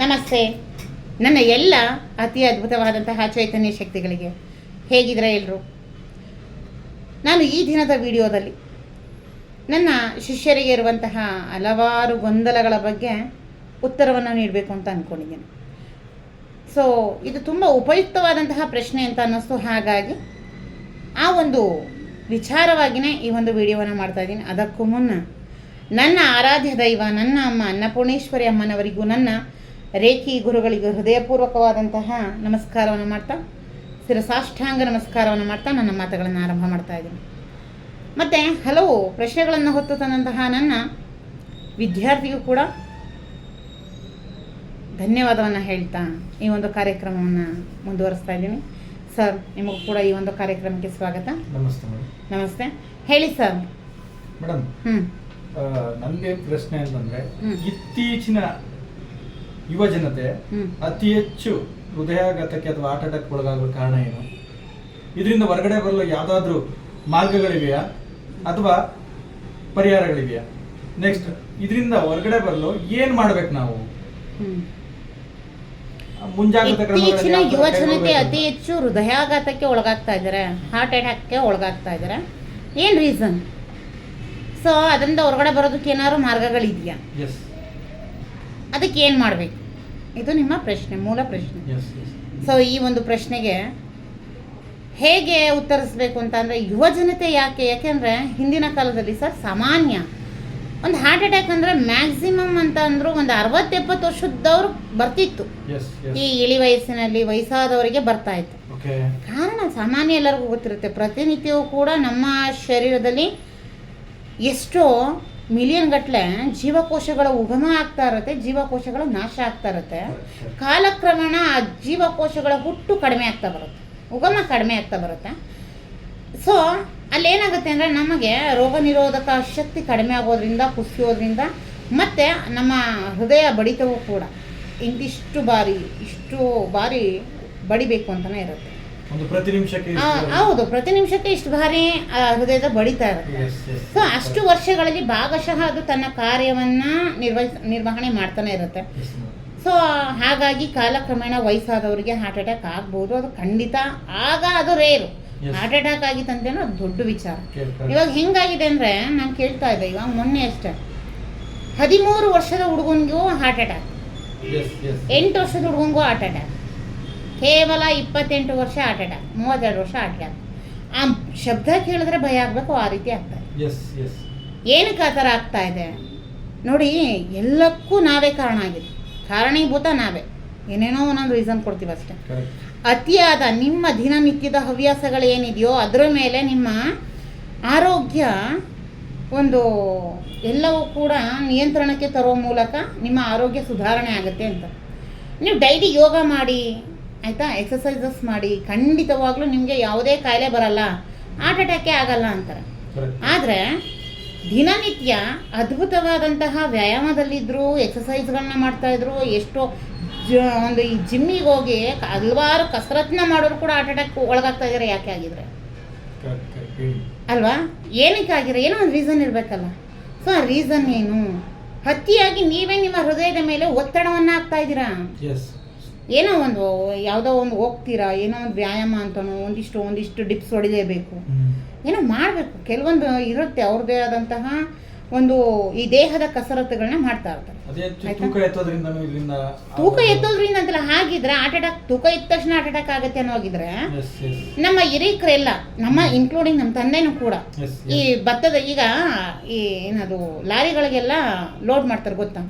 ನಮಸ್ತೆ. ನನ್ನ ಎಲ್ಲ ಅತಿ ಅದ್ಭುತವಾದಂತಹ ಚೈತನ್ಯ ಶಕ್ತಿಗಳಿಗೆ ಹೇಗಿದ್ರ ಎಲ್ಲರೂ ನಾನು ಈ ದಿನದ ವಿಡಿಯೋದಲ್ಲಿ ನನ್ನ ಶಿಷ್ಯರಿಗೆ ಇರುವಂತಹ ಹಲವಾರು ಗೊಂದಲಗಳ ಬಗ್ಗೆ ಉತ್ತರವನ್ನು ನೀಡಬೇಕು ಅಂತ ಅಂದ್ಕೊಂಡಿದ್ದೀನಿ ಸೊ ಇದು ತುಂಬ ಉಪಯುಕ್ತವಾದಂತಹ ಪ್ರಶ್ನೆ ಅಂತ ಅನ್ನಿಸ್ತು. ಹಾಗಾಗಿ ಆ ಒಂದು ವಿಚಾರವಾಗಿಯೇ ಈ ಒಂದು ವಿಡಿಯೋವನ್ನು ಮಾಡ್ತಾ ಇದ್ದೀನಿ. ಅದಕ್ಕೂ ಮುನ್ನ ನನ್ನ ಆರಾಧ್ಯ ದೈವ, ನನ್ನ ಅಮ್ಮ, ಅನ್ನಪೂರ್ಣೇಶ್ವರಿ ಅಮ್ಮನವರಿಗೂ ನನ್ನ ರೇಖಿ ಗುರುಗಳಿಗೆ ಹೃದಯಪೂರ್ವಕವಾದಂತಹ ನಮಸ್ಕಾರವನ್ನು ಮಾಡ್ತಾ ಶಿರಸಾಷ್ಟಾಂಗ ನಮಸ್ಕಾರವನ್ನು ಮಾಡ್ತಾ ನನ್ನ ಮಾತುಗಳನ್ನು ಆರಂಭ ಮಾಡ್ತಾ ಇದ್ದೀನಿ. ಮತ್ತು ಹಲವು ಪ್ರಶ್ನೆಗಳನ್ನು ಹೊತ್ತು ತಂದಂತಹ ನನ್ನ ವಿದ್ಯಾರ್ಥಿಗೂ ಕೂಡ ಧನ್ಯವಾದವನ್ನು ಹೇಳ್ತಾ ಈ ಒಂದು ಕಾರ್ಯಕ್ರಮವನ್ನು ಮುಂದುವರಿಸ್ತಾ ಇದ್ದೀನಿ. ಸರ್ ನಿಮಗೂ ಕೂಡ ಈ ಒಂದು ಕಾರ್ಯಕ್ರಮಕ್ಕೆ ಸ್ವಾಗತ. ನಮಸ್ತೆ ನಮಸ್ತೆ. ಹೇಳಿ ಸರ್. ಮೇಡಮ್ ಹ್ಞೂ ನನಗೆ ಪ್ರಶ್ನೆ ಅಂತಂದ್ರೆ. ಇತ್ತೀಚಿನ ಯುವ ಜನತೆ ಅತಿ ಹೆಚ್ಚು ಹೃದಯಾಘಾತಕ್ಕೆ ಅಥವಾ ಹಾರ್ಟ್ ಅಟ್ಯಾಕ್ ಒಳಗಾಗಲು ಕಾರಣ ಏನು? ಇದರಿಂದ ಹೊರಗಡೆ ಬರಲು ಯಾವ್ದಾದ್ರು ಮಾರ್ಗಗಳಿವೆಯಾ? ಅಥವಾ ಪರಿಹಾರಗಳಿವೆಯಾ? ನೆಕ್ಸ್ಟ್ ಇದರಿಂದ ಹೊರಗಡೆ ಬರಲು ಏನ್ ಮಾಡ್ಬೇಕು ನಾವು? ಇತ್ತೀಚಿನ ಯುವ ಜನತೆ ಅತಿ ಹೆಚ್ಚು ಹೃದಯಾಘಾತಕ್ಕೆ ಒಳಗಾಗ್ತಾ ಇದ್ದಾರೆ ಹಾರ್ಟ್ ಅಟ್ಯಾಕ್ಗೆ ಒಳಗಾಗ್ತಾ ಇದ್ದಾರೆ. ಏನು ರೀಸನ್ ಸೊ ಅದರಿಂದ ಹೊರಗಡೆ ಬರೋದಕ್ಕೆ ಏನಾದ್ರು ಮಾರ್ಗಗಳಿದೆಯಾ? ಅದಕ್ಕೆ ಏನು ಮಾಡಬೇಕು ಇದು ನಿಮ್ಮ ಪ್ರಶ್ನೆ ಮೂಲ ಪ್ರಶ್ನೆ. ಸೊ ಈ ಒಂದು ಪ್ರಶ್ನೆಗೆ ಹೇಗೆ ಉತ್ತರಿಸಬೇಕು ಅಂತ ಅಂದರೆ ಯುವ ಜನತೆ ಯಾಕೆ ಯಾಕೆಂದರೆ ಹಿಂದಿನ ಕಾಲದಲ್ಲಿ ಸರ್ ಸಾಮಾನ್ಯ ಒಂದು ಹಾರ್ಟ್ ಅಟ್ಯಾಕ್ ಅಂದರೆ ಮ್ಯಾಕ್ಸಿಮಮ್ ಅಂತ ಅಂದರೂ ಒಂದು ಅರವತ್ತೆಪ್ಪತ್ತು ವರ್ಷದವ್ರು ಬರ್ತಿತ್ತು. ಈ ಇಳಿ ವಯಸ್ಸಿನಲ್ಲಿ ವಯಸ್ಸಾದವರಿಗೆ ಬರ್ತಾ ಇತ್ತು. ಕಾರಣ ಸಾಮಾನ್ಯ ಎಲ್ಲರಿಗೂ ಗೊತ್ತಿರುತ್ತೆ ಪ್ರತಿನಿತ್ಯವೂ ಕೂಡ ನಮ್ಮ ಶರೀರದಲ್ಲಿ ಎಷ್ಟೋ ಮಿಲಿಯನ್ ಗಟ್ಟಲೆ ಜೀವಕೋಶಗಳ ಉಗಮ ಆಗ್ತಾ ಇರುತ್ತೆ, ಜೀವಕೋಶಗಳ ನಾಶ ಆಗ್ತಾ ಇರುತ್ತೆ. ಕಾಲಕ್ರಮೇಣ ಆ ಜೀವಕೋಶಗಳ ಹುಟ್ಟು ಕಡಿಮೆ ಆಗ್ತಾ ಬರುತ್ತೆ, ಉಗಮ ಕಡಿಮೆ ಆಗ್ತಾ ಬರುತ್ತೆ. ಸೊ ಅಲ್ಲೇನಾಗುತ್ತೆ ಅಂದರೆ ನಮಗೆ ರೋಗ ನಿರೋಧಕ ಶಕ್ತಿ ಕಡಿಮೆ ಆಗೋದ್ರಿಂದ ಕುಸಿಯೋದ್ರಿಂದ ಮತ್ತು ನಮ್ಮ ಹೃದಯ ಬಡಿತವೂ ಕೂಡ ಇಂತಿಷ್ಟು ಬಾರಿ, ಇಷ್ಟು ಬಾರಿ ಬಡಿಬೇಕು ಅಂತಲೇ ಇರುತ್ತೆ. ಪ್ರತಿ ನಿಮಿಷಕ್ಕೆ ಹೌದು ಪ್ರತಿ ನಿಮಿಷಕ್ಕೆ ಇಷ್ಟು ಬಾರಿ ಆ ಹೃದಯದ ಬಡಿತಾ ಇರುತ್ತೆ. ಸೊ ಅಷ್ಟು ವರ್ಷಗಳಲ್ಲಿ ಭಾಗಶಃ ಅದು ತನ್ನ ಕಾರ್ಯವನ್ನ ನಿರ್ವಹಿಸ ನಿರ್ವಹಣೆ ಮಾಡ್ತಾನೆ ಇರುತ್ತೆ. ಸೊ ಹಾಗಾಗಿ ಕಾಲಕ್ರಮೇಣ ವಯಸ್ಸಾದವರಿಗೆ ಹಾರ್ಟ್ ಅಟ್ಯಾಕ್ ಆಗ್ಬೋದು. ಅದು ಖಂಡಿತ ಆಗ ಅದು ರೇರು ಹಾರ್ಟ್ ಅಟ್ಯಾಕ್ ಆಗಿತ್ತಂತೇನೋ ಅದು ದೊಡ್ಡ ವಿಚಾರ. ಇವಾಗ ಹೆಂಗಾಗಿದೆ ಅಂದರೆ ನಾನು ಕೇಳ್ತಾ ಇದ್ದೆ ಇವಾಗ ಮೊನ್ನೆ ಅಷ್ಟೇ. ಹದಿಮೂರು ವರ್ಷದ ಹುಡುಗನಿಗೂ ಹಾರ್ಟ್ ಅಟ್ಯಾಕ್. ಎಂಟು ವರ್ಷದ ಹುಡುಗನಿಗೂ ಹಾರ್ಟ್ ಅಟ್ಯಾಕ್ ಕೇವಲ ಇಪ್ಪತ್ತೆಂಟು ವರ್ಷ ಹಾರ್ಟ್ ಅಟ್ಯಾಕ್ ಮೂವತ್ತೆರಡು ವರ್ಷ ಹಾರ್ಟ್ ಅಟ್ಯಾಕ್ ಆ ಶಬ್ದ ಕೇಳಿದ್ರೆ ಭಯ ಆಗಬೇಕು ಆ ರೀತಿ ಆಗ್ತಾ ಇದೆ. ಏನಕ್ಕೆ ಆ ಥರ ಆಗ್ತಾ ಇದೆ? ನೋಡಿ ಎಲ್ಲಕ್ಕೂ ನಾವೇ ಕಾರಣ ಆಗಿದೆ ಕಾರಣೀಭೂತ ನಾವೇ. ಏನೇನೋ ಒಂದೊಂದು ರೀಸನ್ ಕೊಡ್ತೀವಿ ಅಷ್ಟೇ. ಅತಿಯಾದ ನಿಮ್ಮ ದಿನನಿತ್ಯದ ಹವ್ಯಾಸಗಳು ಏನಿದೆಯೋ ಅದರ ಮೇಲೆ ನಿಮ್ಮ ಆರೋಗ್ಯ ಒಂದು ಎಲ್ಲವೂ ಕೂಡ ನಿಯಂತ್ರಣಕ್ಕೆ ತರುವ ಮೂಲಕ ನಿಮ್ಮ ಆರೋಗ್ಯ ಸುಧಾರಣೆ ಆಗುತ್ತೆ ಅಂತ. ನೀವು ಡೈಲಿ ಯೋಗ ಮಾಡಿ ಆಯಿತಾ? ಎಕ್ಸಸೈಸಸ್ ಮಾಡಿ ಖಂಡಿತವಾಗ್ಲೂ ನಿಮಗೆ ಯಾವುದೇ ಕಾಯಿಲೆ ಬರಲ್ಲ. ಹಾರ್ಟ್ ಅಟ್ಯಾಕೇ ಆಗಲ್ಲ ಅಂತಾರೆ. ಆದರೆ ದಿನನಿತ್ಯ ಅದ್ಭುತವಾದಂತಹ ವ್ಯಾಯಾಮದಲ್ಲಿದ್ದರು ಎಕ್ಸಸೈಸ್ಗಳನ್ನ ಮಾಡ್ತಾಯಿದ್ರು ಎಷ್ಟೋ ಜ ಒಂದು ಈ ಜಿಮ್ಮಿಗೆ ಹೋಗಿ ಹಲವಾರು ಕಸರತ್ನ ಮಾಡೋರು ಕೂಡ ಹಾರ್ಟ್ ಅಟ್ಯಾಕ್ ಒಳಗಾಗ್ತಾ ಇದ್ದಾರೆ ಯಾಕೆ ಆಗಿದ್ರೆ. ಅಲ್ವಾ? ಏನಕ್ಕೆ ಆಗಿರೋ ಏನೋ ಒಂದು ರೀಸನ್ ಇರಬೇಕಲ್ಲ. ಸೊ ಆ ರೀಸನ್ ಏನು? ಅತಿಯಾಗಿ ನೀವೇ ನಿಮ್ಮ ಹೃದಯದ ಮೇಲೆ ಒತ್ತಡವನ್ನು ಹಾಕ್ತಾ ಇದ್ದೀರಾ. ಏನೋ ಒಂದು ಯಾವುದೋ ಒಂದು ಹೋಗ್ತೀರಾ ಏನೋ ಒಂದು ವ್ಯಾಯಾಮ ಅಂತನೋ ಒಂದಿಷ್ಟು ಒಂದಿಷ್ಟು ಡಿಪ್ಸ್ ಹೊಡಿಲೇಬೇಕು. ಏನೋ ಮಾಡಬೇಕು. ಕೆಲವೊಂದು ಇರುತ್ತೆ ಅವ್ರದ್ದೇ ಆದಂತಹ ಒಂದು ಈ ದೇಹದ ಕಸರತ್ತುಗಳನ್ನ ಮಾಡ್ತಾ ಇರ್ತಾರೆ? ತೂಕ ಎತ್ತೋದ್ರಿಂದ ಅಂತಲ್ಲ ಹಾಗಿದ್ರೆ ಹಾರ್ಟ್ ಅಟ್ಯಾಕ್ ತೂಕ ಎತ್ತ ತಕ್ಷಣ ಹಾರ್ಟ್ ಅಟ್ಯಾಕ್ ಆಗುತ್ತೆ ಅನ್ನೋ ಹೋಗಿದ್ರೆ ಎಸ್ ಎಸ್ ನಮ್ಮ ಹಿರೀಕರೆಲ್ಲ ನಮ್ಮ ಇನ್ಕ್ಲೂಡಿಂಗ್ ನಮ್ಮ ತಂದೆನೂ ಕೂಡ. ಈ ಭತ್ತದ ಈಗ ಈ ಏನದು ಲಾರಿಗಳಿಗೆಲ್ಲ ಲೋಡ್ ಮಾಡ್ತಾರೆ ಗೊತ್ತಾ?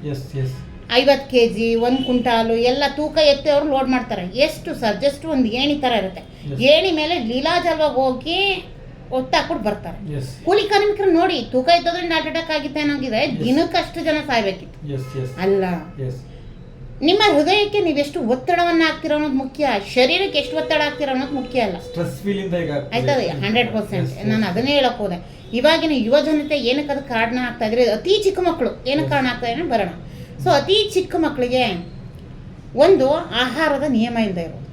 ಐವತ್ತು ಕೆ ಜಿ ಒಂದು ಕುಂಟಾಲು ಎಲ್ಲ ತೂಕ ಎತ್ತಿ ಅವರು ಲೋಡ್ ಮಾಡ್ತಾರೆ. ಎಷ್ಟು ಸರ್? ಜಸ್ಟ್ ಒಂದು ಏಣಿ ಥರ ಇರುತ್ತೆ. ಏಣಿ ಮೇಲೆ ಲೀಲಾಜಲವಾಗಿ ಹೋಗಿ ಒತ್ತಾಕ್ಬಿಟ್ಟು ಬರ್ತಾರೆ. ಕೂಲಿ ಕಾರ್ಮಿಕರು ನೋಡಿ ತೂಕ ಎತ್ತೋದ್ರಿಂದ ಹಾರ್ಟ್ ಅಟ್ಯಾಕ್ ಆಗಿತ್ತೆ ಅನ್ನೋಗಿದೆ. ದಿನಕ್ಕೆ ಅಷ್ಟು ಜನ ಸಾಯ್ಬೇಕಿತ್ತು. ಅಲ್ಲ? ನಿಮ್ಮ ಹೃದಯಕ್ಕೆ ನೀವೆಷ್ಟು ಒತ್ತಡವನ್ನು ಹಾಕ್ತಿರೋ ಅನ್ನೋದು ಮುಖ್ಯ. ಶರೀರಕ್ಕೆ ಎಷ್ಟು ಒತ್ತಡ ಹಾಕ್ತಿರೋ ಅನ್ನೋದು ಮುಖ್ಯ ಅಲ್ಲ. ಆಯ್ತದೆ ಹಂಡ್ರೆಡ್ ಪರ್ಸೆಂಟ್. ನಾನು ಅದನ್ನೇ ಹೇಳಕ್ ಹೋದೆ. ಇವಾಗಿನ ಯುವ ಜನತೆ ಏನಕ್ಕೆ ಅದು ಕಾರಣ ಆಗ್ತಾ ಇದ್ರೆ ಅತಿ ಚಿಕ್ಕ ಮಕ್ಕಳು ಏನಕ್ಕೆ ಕಾರಣ ಆಗ್ತಾ ಇದ್ರೆ ಬರೋಣ. ಸೊ ಅತಿ ಚಿಕ್ಕ ಮಕ್ಕಳಿಗೆ ಒಂದು ಆಹಾರದ ನಿಯಮ ಇಲ್ಲದೆ ಇರೋದು.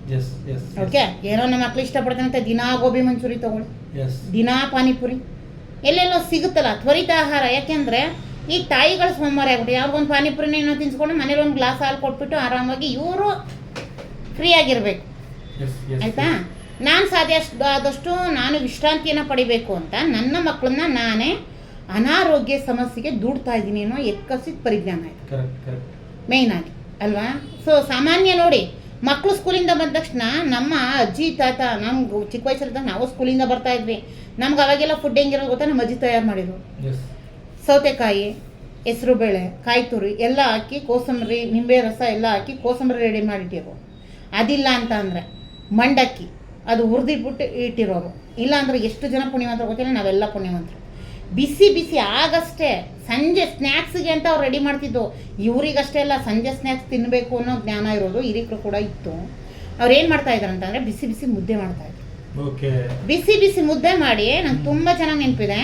ಓಕೆ ಏನೋ ನಮ್ಮ ಮಕ್ಳು ಇಷ್ಟಪಡ್ತಾನೆ ಅಂತ ದಿನಾ ಗೋಬಿ ಮಂಚೂರಿ ತಗೊಳ್ಳಿ. ದಿನಾ ಪಾನಿಪುರಿ. ಎಲ್ಲೆಲ್ಲೋ ಸಿಗುತ್ತಲ್ಲ ತ್ವರಿತ ಆಹಾರ. ಯಾಕೆಂದರೆ ಈ ತಾಯಿಗಳು ಸೋಮವಾರ ಆಗ್ಬಿಟ್ಟು ಯಾರಿಗೊಂದು ಪಾನಿಪುರಿನ ಏನೋ ತಿನ್ಸ್ಕೊಂಡು ಮನೇಲಿ ಒಂದು ಗ್ಲಾಸ್ ಹಾಲು ಕೊಟ್ಬಿಟ್ಟು ಆರಾಮಾಗಿ ಇವರು ಫ್ರೀ ಆಗಿರಬೇಕು. ಆಯ್ತಾ? ನಾನು ಸಾಧ್ಯ ಆದಷ್ಟು ನಾನು ವಿಶ್ರಾಂತಿಯನ್ನು ಪಡಿಬೇಕು ಅಂತ ನನ್ನ ಮಕ್ಕಳನ್ನ ನಾನೇ ಅನಾರೋಗ್ಯ ಸಮಸ್ಯೆಗೆ ದುಡ್ತಾ ಇದ್ದೀನಿ ಅನ್ನೋ ಎಕ್ಕಸಿದ ಪರಿಜ್ಞಾನ ಆಯ್ತು ಮೇಯ್ನ್ ಆಗಿ ಅಲ್ವಾ? ಸೊ ಸಾಮಾನ್ಯ ನೋಡಿ ಮಕ್ಕಳು ಸ್ಕೂಲಿಂದ ಬಂದ ತಕ್ಷಣ ನಮ್ಮ ಅಜ್ಜಿ ತಾತ ನಮ್ಗೆ ಚಿಕ್ಕ ವಯಸ್ಸಲ್ಲಿದ್ದಾಗ ನಾವು ಸ್ಕೂಲಿಂದ ಬರ್ತಾ ಇದ್ವಿ. ನಮ್ಗೆ ಅವಾಗೆಲ್ಲ ಫುಡ್ ಹೆಂಗಿರೋ ಗೊತ್ತಾ? ನಮ್ಮ ಅಜ್ಜಿ ತಯಾರು ಮಾಡಿದ್ರು ಸೌತೆಕಾಯಿ ಸೌತೆಕಾಯಿ ಹೆಸರುಬೇಳೆ ಕಾಯಿ ತುರಿ ಎಲ್ಲ ಹಾಕಿ ಕೋಸಂಬರಿ ನಿಂಬೆ ರಸ ಎಲ್ಲ ಹಾಕಿ ಕೋಸಂಬರಿ ರೆಡಿ ಮಾಡಿಟ್ಟಿರು ಅದಿಲ್ಲ ಅಂತ ಅಂದರೆ ಮಂಡಕ್ಕಿ ಅದು ಹುರಿದಿಟ್ಬಿಟ್ಟು ಇಟ್ಟಿರೋರು ಇಲ್ಲ ಅಂದ್ರೆ ಎಷ್ಟು ಜನ ಪುಣ್ಯವಂತರು ಗೊತ್ತಿಲ್ಲ ನಾವೆಲ್ಲ ಪುಣ್ಯವಂತರು. ಬಿಸಿ ಬಿಸಿ ಆಗಷ್ಟೇ ಸಂಜೆ ಸ್ನ್ಯಾಕ್ಸ್ಗೆ ಅಂತ ಅವ್ರು ರೆಡಿ ಮಾಡ್ತಿದ್ದು. ಇವರಿಗಷ್ಟೇ ಅಲ್ಲ ಸಂಜೆ ಸ್ನ್ಯಾಕ್ಸ್ ತಿನ್ನಬೇಕು ಅನ್ನೋ ಜ್ಞಾನ ಇರೋದು ಹಿರಿಕರು ಕೂಡ ಇತ್ತು. ಅವ್ರು ಏನು ಮಾಡ್ತಾ ಇದ್ದಾರೆ ಅಂತಂದರೆ ಬಿಸಿ ಬಿಸಿ ಮುದ್ದೆ ಮಾಡ್ತಾ ಇದ್ರು. ಓಕೆ. ಬಿಸಿ ಬಿಸಿ ಮುದ್ದೆ ಮಾಡಿ ನಂಗೆ ತುಂಬ ಚೆನ್ನಾಗಿ ನೆನಪಿದೆ.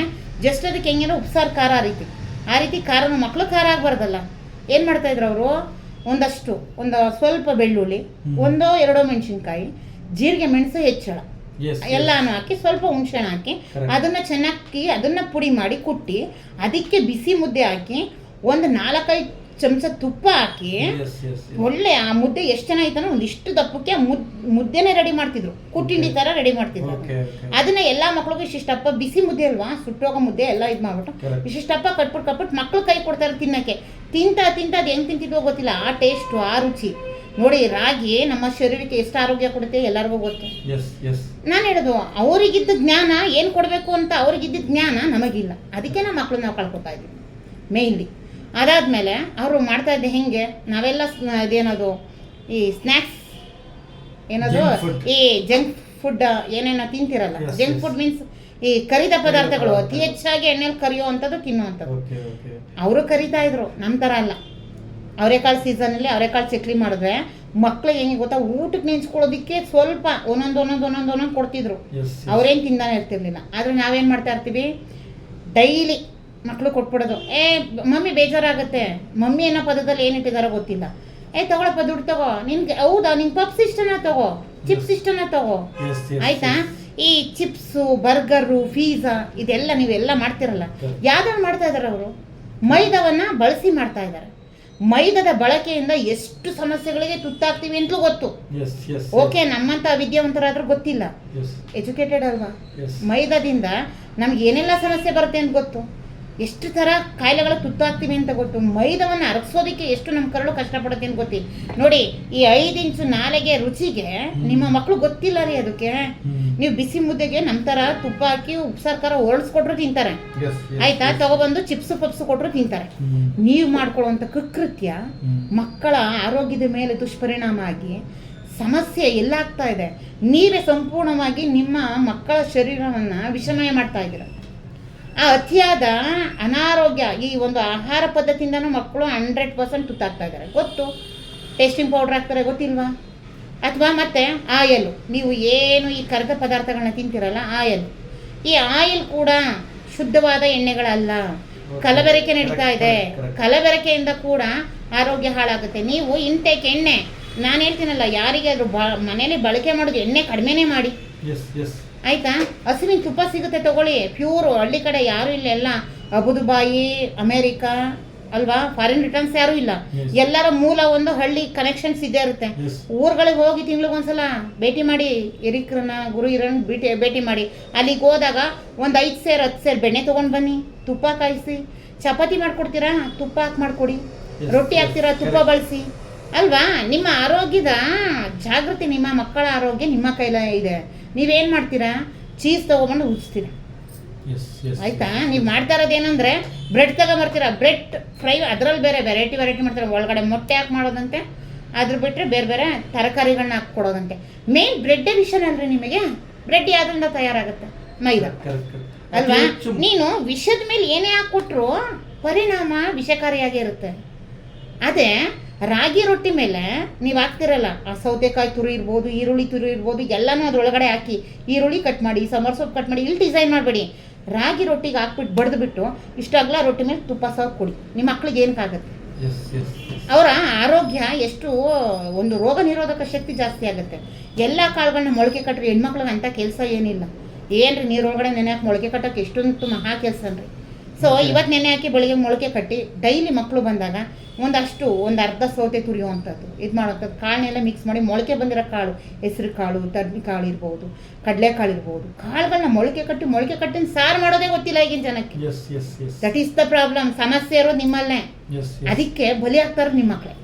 ಜಸ್ಟ್ ಅದಕ್ಕೆ ಹೆಂಗೇನೋ ಉಪ್ಸಾರು ಖಾರ ಆ ರೀತಿ. ಆ ರೀತಿ ಖಾರನ ಮಕ್ಕಳು ಖಾರ ಆಗಬಾರ್ದಲ್ಲ. ಏನು ಮಾಡ್ತಾಯಿದ್ರು ಅವರು? ಒಂದಷ್ಟು ಒಂದು ಸ್ವಲ್ಪ ಬೆಳ್ಳುಳ್ಳಿ. ಒಂದೋ ಎರಡೋ ಮೆಣಸಿನ್ಕಾಯಿ ಜೀರಿಗೆ ಮೆಣಸು ಹೆಚ್ಚಳ. ಎಲ್ಲಾನು ಹಾಕಿ ಸ್ವಲ್ಪ ಹುಣಸೆಹಣ್ಣು ಹಾಕಿ. ಅದನ್ನ ಚೆನ್ನಾಗಿ ಅದನ್ನ ಪುಡಿ ಮಾಡಿ ಕುಟ್ಟಿ ಅದಕ್ಕೆ ಬಿಸಿ ಮುದ್ದೆ ಹಾಕಿ ಒಂದು ನಾಲ್ಕೈದು ಚಮಚ ತುಪ್ಪ ಹಾಕಿ ಒಳ್ಳೆ ಆ ಮುದ್ದೆ ಎಷ್ಟು ಚೆನ್ನಾಗಿತ್ತಂದ್ರೆ ಇಷ್ಟು ದಪ್ಪಕ್ಕೆ ಮುದ್ ಮುದ್ದೆನೇ ರೆಡಿ ಮಾಡ್ತಿದ್ರು. ಕುಟ್ಟಿಂಡಿ ಥರ ರೆಡಿ ಮಾಡ್ತಿದ್ರು ಅದನ್ನ. ಎಲ್ಲ ಮಕ್ಳಿಗೂ ಇಷ್ಟಿಷ್ಟಪ್ಪ ಬಿಸಿ ಮುದ್ದೆ ಅಲ್ವಾ ಸುಟ್ಟೋಗೋ ಮುದ್ದೆ ಎಲ್ಲ ಇದು ಮಾಡ್ಬಿಟ್ಟು ಇಷ್ಟಪ್ಪ ಇಷ್ಟಿಷ್ಟಪ್ಪ ಕಟ್ಬಿಟ್ಟು ಕಟ್ಬಿಟ್ಟು ಮಕ್ಳು ಕೈ ಕೊಡ್ತಾರೆ ತಿನ್ನಕ್ಕೆ. ತಿಂತ ತಿಂತ ಅದು ಹೆಂಗ್ ತಿಂತಿದ್ವೋ ಗೊತ್ತಿಲ್ಲ ಆ ಟೇಸ್ಟು ಆ ರುಚಿ. ನೋಡಿ ರಾಗಿ ನಮ್ಮ ಶರೀರಕ್ಕೆ ಎಷ್ಟು ಆರೋಗ್ಯ ಕೊಡುತ್ತೆ ಎಲ್ಲರಿಗೂ ಗೊತ್ತು. ನಾನು ಹೇಳೋದು ಅವರಿಗಿದ್ದ ಜ್ಞಾನ ಏನು ಕೊಡಬೇಕು ಅಂತ ಅವರಿಗಿದ್ದ ಜ್ಞಾನ ನಮಗಿಲ್ಲ. ಅದಕ್ಕೆ ನಮ್ಮ ಮಕ್ಕಳು ನಾವು ಕಳ್ಕೊತಾ ಇದ್ದೀವಿ ಮೇಯ್ನ್ಲಿ ಅದಾದಮೇಲೆ ಅವರು ಮಾಡ್ತಾ ಇದ್ದೆ ಹೆಂಗೆ ನಾವೆಲ್ಲ ಅದೇನದು ಈ ಸ್ನ್ಯಾಕ್ಸ್ ಏನದು ಈ ಜಂಕ್ ಫುಡ್ ಏನೇನೋ ತಿಂತಿರಲ್ಲ. ಜಂಕ್ ಫುಡ್ ಮೀನ್ಸ್ ಈ ಕರಿದ ಪದಾರ್ಥಗಳು ಪದಾರ್ಥ. ಅತಿ ಹೆಚ್ಚಾಗಿ ಎಣ್ಣೆಲಿ ಕರಿಯೋ ಅಂಥದ್ದು ತಿನ್ನುವಂಥದ್ದು ಅವರು ಕರಿತಾ ಇದ್ರು ನಮ್ಮ ಥರ ಅಲ್ಲ. ಅವರೆಕಾಳು ಸೀಸನಲ್ಲಿ ಅವರೆಕಾಳು ಚಕ್ಲಿ ಮಾಡಿದ್ರೆ ಮಕ್ಳು ಹೆಂಗೆ ಗೊತ್ತಾ ಊಟಕ್ಕೆ ನೆನ್ಸ್ಕೊಳ್ಳೋದಕ್ಕೆ ಸ್ವಲ್ಪ ಒಂದೊಂದು ಒಂದೊಂದು ಒಂದೊಂದು ಒಂದೊಂದು ಕೊಡ್ತಿದ್ರು. ಅವ್ರೇನು ತಿಂದಾನೆ ಇರ್ತಿರ್ಲಿಲ್ಲ. ಆದರೆ ನಾವೇನು ಮಾಡ್ತಾ ಇರ್ತೀವಿ? ಡೈಲಿ ಮಕ್ಕಳು ಕೊಟ್ಬಿಡೋದು. ಏ ಮಮ್ಮಿ ಬೇಜಾರಾಗುತ್ತೆ. ಮಮ್ಮಿ ಅನ್ನೋ ಪದದಲ್ಲಿ ಏನಿಟ್ಟಿದಾರೋ ಗೊತ್ತಿಲ್ಲ. ಏ ತಗೊಳಪ್ಪ ದುಡ್ಡು ತಗೋ. ನಿನ್ಗೆ ಹೌದಾ? ನಿಂಗೆ ಪಪ್ಸ್ ಇಷ್ಟನ ತಗೋ. ಚಿಪ್ಸ್ ಇಷ್ಟನ ತಗೋ. ಆಯ್ತಾ? ಈ ಚಿಪ್ಸು ಬರ್ಗರು ಫೀಝಾ ಇದೆಲ್ಲ ನೀವೆಲ್ಲ ಮಾಡ್ತಿರಲ್ಲ. ಯಾವ್ದಾರು ಮಾಡ್ತಾ ಇದಾರೆ ಅವರು? ಮೈದವನ್ನ ಬಳಸಿ ಮಾಡ್ತಾ ಇದ್ದಾರೆ ಮೈದಾದ ಬಳಕೆಯಿಂದ ಎಷ್ಟು ಸಮಸ್ಯೆಗಳಿಗೆ ತುತ್ತಾಗ್ತೀವಿ ಅಂತಲೂ ಗೊತ್ತು. ಓಕೆ ನಮ್ಮಂತ ವಿದ್ಯಾವಂತರಾದ್ರೂ ಗೊತ್ತಿಲ್ಲ. ಎಜುಕೇಟೆಡ್ ಅಲ್ವಾ? ಮೈದಾದಿಂದ ನಮ್ಗೆ ಏನೆಲ್ಲ ಸಮಸ್ಯೆ ಬರುತ್ತೆ ಅಂತ ಗೊತ್ತು? ಎಷ್ಟು ಥರ ಕಾಯಿಲೆಗಳು ತುತ್ತಾಗ್ತೀವಿ ಅಂತ ಗೊತ್ತು. ಮೈದವನ್ನು ಅರಗಿಸೋದಕ್ಕೆ ಎಷ್ಟು ನಮ್ಮ ಕರಳು ಕಷ್ಟಪಡುತ್ತೆ ಅಂತ ಗೊತ್ತಿ. ನೋಡಿ ಈ ಐದು ಇಂಚು ನಾಲೆಗೆ ರುಚಿಗೆ ನಿಮ್ಮ ಮಕ್ಕಳು ಗೊತ್ತಿಲ್ಲ ರೀ ಅದಕ್ಕೆ. ನೀವು ಬಿಸಿ ಮುದ್ದೆಗೆ ನಮ್ಮ ಥರ ತುಪ್ಪ ಹಾಕಿ ಉಪ್ಸಾರು ಖಾರ ಹೊರಳಿಸ್ಕೊಟ್ರು ತಿಂತಾರೆ. ಆಯ್ತಾ? ತಗೊಬಂದು ಚಿಪ್ಸ್ ಪಪ್ಸ್ ಕೊಟ್ಟರು ತಿಂತಾರೆ. ನೀವು ಮಾಡ್ಕೊಳ್ಳುವಂಥ ಕೃಕೃತ್ಯ ಮಕ್ಕಳ ಆರೋಗ್ಯದ ಮೇಲೆ ದುಷ್ಪರಿಣಾಮ ಆಗಿ ಸಮಸ್ಯೆ ಎಲ್ಲಾಗ್ತಾ ಇದೆ. ನೀವೇ ಸಂಪೂರ್ಣವಾಗಿ ನಿಮ್ಮ ಮಕ್ಕಳ ಶರೀರವನ್ನು ವಿಷಮಯ ಮಾಡ್ತಾ ಇದ್ದೀರ. ಆ ಅತಿಯಾದ ಅನಾರೋಗ್ಯ ಈ ಒಂದು ಆಹಾರ ಪದ್ಧತಿಯಿಂದನೂ ಮಕ್ಕಳು ಹಂಡ್ರೆಡ್ ಪರ್ಸೆಂಟ್ ತುತ್ತಾಗ್ತಾ ಇದ್ದಾರೆ. ಗೊತ್ತು? ಟೇಸ್ಟಿಂಗ್ ಪೌಡ್ರ್ ಹಾಕ್ತಾರೆ ಗೊತ್ತಿಲ್ವಾ? ಅಥವಾ ಮತ್ತೆ ಆಯಲ್. ನೀವು ಏನು ಈ ಕರ್ದ ಪದಾರ್ಥಗಳನ್ನ ತಿಂತೀರಲ್ಲ, ಆಯಲ್. ಈ ಆಯಿಲ್ ಕೂಡ ಶುದ್ಧವಾದ ಎಣ್ಣೆಗಳಲ್ಲ. ಕಲಬೆರಕೆ ನಡೀತಾ ಇದೆ. ಕಲಬೆರಕೆಯಿಂದ ಕೂಡ ಆರೋಗ್ಯ ಹಾಳಾಗುತ್ತೆ. ನೀವು ಇಂಟೇಕ್ ಎಣ್ಣೆ. ನಾನು ಹೇಳ್ತೀನಲ್ಲ, ಯಾರಿಗಾದರೂ ಬ ಮನೇಲಿ ಬಳಕೆ ಮಾಡೋದು ಎಣ್ಣೆ ಕಡಿಮೆನೇ ಮಾಡಿ. ಆಯ್ತಾ? ಹಸುವಿನ ತುಪ್ಪ ಸಿಗುತ್ತೆ ತಗೊಳ್ಳಿ. ಪ್ಯೂರು ಹಳ್ಳಿ ಕಡೆ ಯಾರು ಇಲ್ಲ ಎಲ್ಲ ಅಬುದುಬಾಯಿ ಅಮೇರಿಕಾ ಅಲ್ವಾ? ಫಾರಿನ್ ರಿಟರ್ನ್ಸ್ ಯಾರೂ ಇಲ್ಲ. ಎಲ್ಲರ ಮೂಲ ಒಂದು ಹಳ್ಳಿ ಕನೆಕ್ಷನ್ಸ್ ಇದ್ದೇ ಇರುತ್ತೆ. ಊರುಗಳಿಗೆ ಹೋಗಿ ತಿಂಗ್ಳಿಗೊಂದ್ಸಲ ಭೇಟಿ ಮಾಡಿ. ಹಿರಿಕರನ್ನ ಗುರು ಇರನ್ ಭೇಟಿ ಭೇಟಿ ಮಾಡಿ. ಅಲ್ಲಿಗೆ ಹೋದಾಗ ಒಂದು ಐದು ಸೇರು ಹತ್ತು ಸೇರು ಬೆಣ್ಣೆ ತೊಗೊಂಡು ಬನ್ನಿ. ತುಪ್ಪ ಕಾಯಿಸಿ. ಚಪಾತಿ ಮಾಡ್ಕೊಡ್ತೀರಾ? ತುಪ್ಪ ಹಾಕಿ ಮಾಡ್ಕೊಡಿ. ರೊಟ್ಟಿ ಹಾಕ್ತೀರಾ? ತುಪ್ಪ ಬಳಸಿ. ಅಲ್ವಾ? ನಿಮ್ಮ ಆರೋಗ್ಯದ ಜಾಗೃತಿ ನಿಮ್ಮ ಮಕ್ಕಳ ಆರೋಗ್ಯ ನಿಮ್ಮ ಕೈಲ ಇದೆ. ನೀವೇನು ಮಾಡ್ತೀರಾ? ಚೀಸ್ ತೊಗೊಬಂದು ಉಜ್ತೀರ ಆಯ್ತಾ? ನೀವು ಮಾಡ್ತಾ ಏನಂದ್ರೆ ಬ್ರೆಡ್ ತಗೊಂಬರ್ತೀರ ಬ್ರೆಡ್ ಫ್ರೈ ಅದರಲ್ಲಿ ಬೇರೆ ವೆರೈಟಿ ವೆರೈಟಿ ಮಾಡ್ತಾರೆ? ಒಳಗಡೆ ಮೊಟ್ಟೆ ಹಾಕಿ ಮಾಡೋದಂತೆ ಅದ್ರ ಬಿಟ್ಟರೆ ಬೇರೆ ಬೇರೆ ತರಕಾರಿಗಳನ್ನ ಹಾಕಿ ಕೊಡೋದಂತೆ. ಮೇನ್ ಬ್ರೆಡ್ಡೇ ವಿಷನಲ್ರಿ ನಿಮಗೆ? ಬ್ರೆಡ್ ಯಾವ್ದ್ರಿಂದ ತಯಾರಾಗುತ್ತೆ? ಮೈದಾ. ಅಲ್ವಾ? ನೀನು ವಿಷದ ಮೇಲೆ ಏನೇ ಹಾಕ್ಕೊಟ್ರು ಪರಿಣಾಮ ವಿಷಕಾರಿಯಾಗಿ ಇರುತ್ತೆ. ಅದೇ ರಾಗಿ ರೊಟ್ಟಿ ಮೇಲೆ ನೀವು ಹಾಕ್ತಿರಲ್ಲ ಆ ಸೌತೆಕಾಯಿ ತುರಿ ಇರ್ಬೋದು ಈರುಳ್ಳಿ ತುರಿ ಇರ್ಬೋದು ಎಲ್ಲನೂ ಅದ್ರೊಳಗಡೆ ಹಾಕಿ ಈರುಳ್ಳಿ ಕಟ್ ಮಾಡಿ ಸಮರ್ ಸೊಪ್ಪು ಕಟ್ ಮಾಡಿ ಇಲ್ಲಿ ಡಿಸೈನ್ ಮಾಡಬೇಡಿ. ರಾಗಿ ರೊಟ್ಟಿಗೆ ಹಾಕ್ಬಿಟ್ಟು ಬಡಿದ್ಬಿಟ್ಟು ಇಷ್ಟು ಅಗಲ ರೊಟ್ಟಿ ಮೇಲೆ ತುಪ್ಪ ಸಹ ಕೊಡಿ. ನಿಮ್ಮ ಮಕ್ಳಿಗೆ ಏನಕ್ಕಾಗುತ್ತೆ ಅವರ ಆರೋಗ್ಯ ಎಷ್ಟು ಒಂದು ರೋಗ ನಿರೋಧಕ ಶಕ್ತಿ ಜಾಸ್ತಿ ಆಗುತ್ತೆ. ಎಲ್ಲ ಕಾಳುಗಳನ್ನ ಮೊಳಕೆ ಕಟ್ಟ್ರಿ ಹೆಣ್ಮಕ್ಳಿಗೆ ಅಂಥ ಕೆಲಸ ಏನಿಲ್ಲ. ಏನ್ರಿ ನೀರೊಳಗಡೆ ನೆನೆ ಹಾಕಿ ಮೊಳಕೆ ಕಟ್ಟೋಕೆ ಎಷ್ಟೊಂದು ಮಹಾ ಕೆಲಸ ರೀ ಸೊ. ಇವತ್ತು ನೆನೆ ಹಾಕಿ ಬೆಳಿಗ್ಗೆ ಮೊಳಕೆ ಕಟ್ಟಿ ಡೈಲಿ ಮಕ್ಕಳು ಬಂದಾಗ ಒಂದಷ್ಟು ಒಂದು ಅರ್ಧ ಸೌತೆ ತುರಿಯುವಂಥದ್ದು. ಇದು ಮಾಡೋಂಥದ್ದು. ಕಾಳನ್ನೆಲ್ಲ ಮಿಕ್ಸ್ ಮಾಡಿ ಮೊಳಕೆ ಬಂದಿರೋ ಕಾಳು ಹೆಸರು ಕಾಳು ತರ್ಬಿ ಕಾಳು ಇರ್ಬೋದು ಕಡಲೆಕಾಳು ಇರ್ಬೋದು. ಕಾಳುಗಳನ್ನ ಮೊಳಕೆ ಕಟ್ಟಿ ಮೊಳಕೆ ಕಟ್ಟಿನ ಸಾರು ಮಾಡೋದೇ ಗೊತ್ತಿಲ್ಲ ಈಗಿನ ಜನಕ್ಕೆ. ದಟ್ ಈಸ್ ದ ಪ್ರಾಬ್ಲಮ್ ಸಮಸ್ಯೆ ಇರೋದು ನಿಮ್ಮಲ್ಲೇ. ಅದಕ್ಕೆ ಬಲಿ ಆಗ್ತಾರೆ ನಿಮ್ಮ ಮಕ್ಕಳೇ.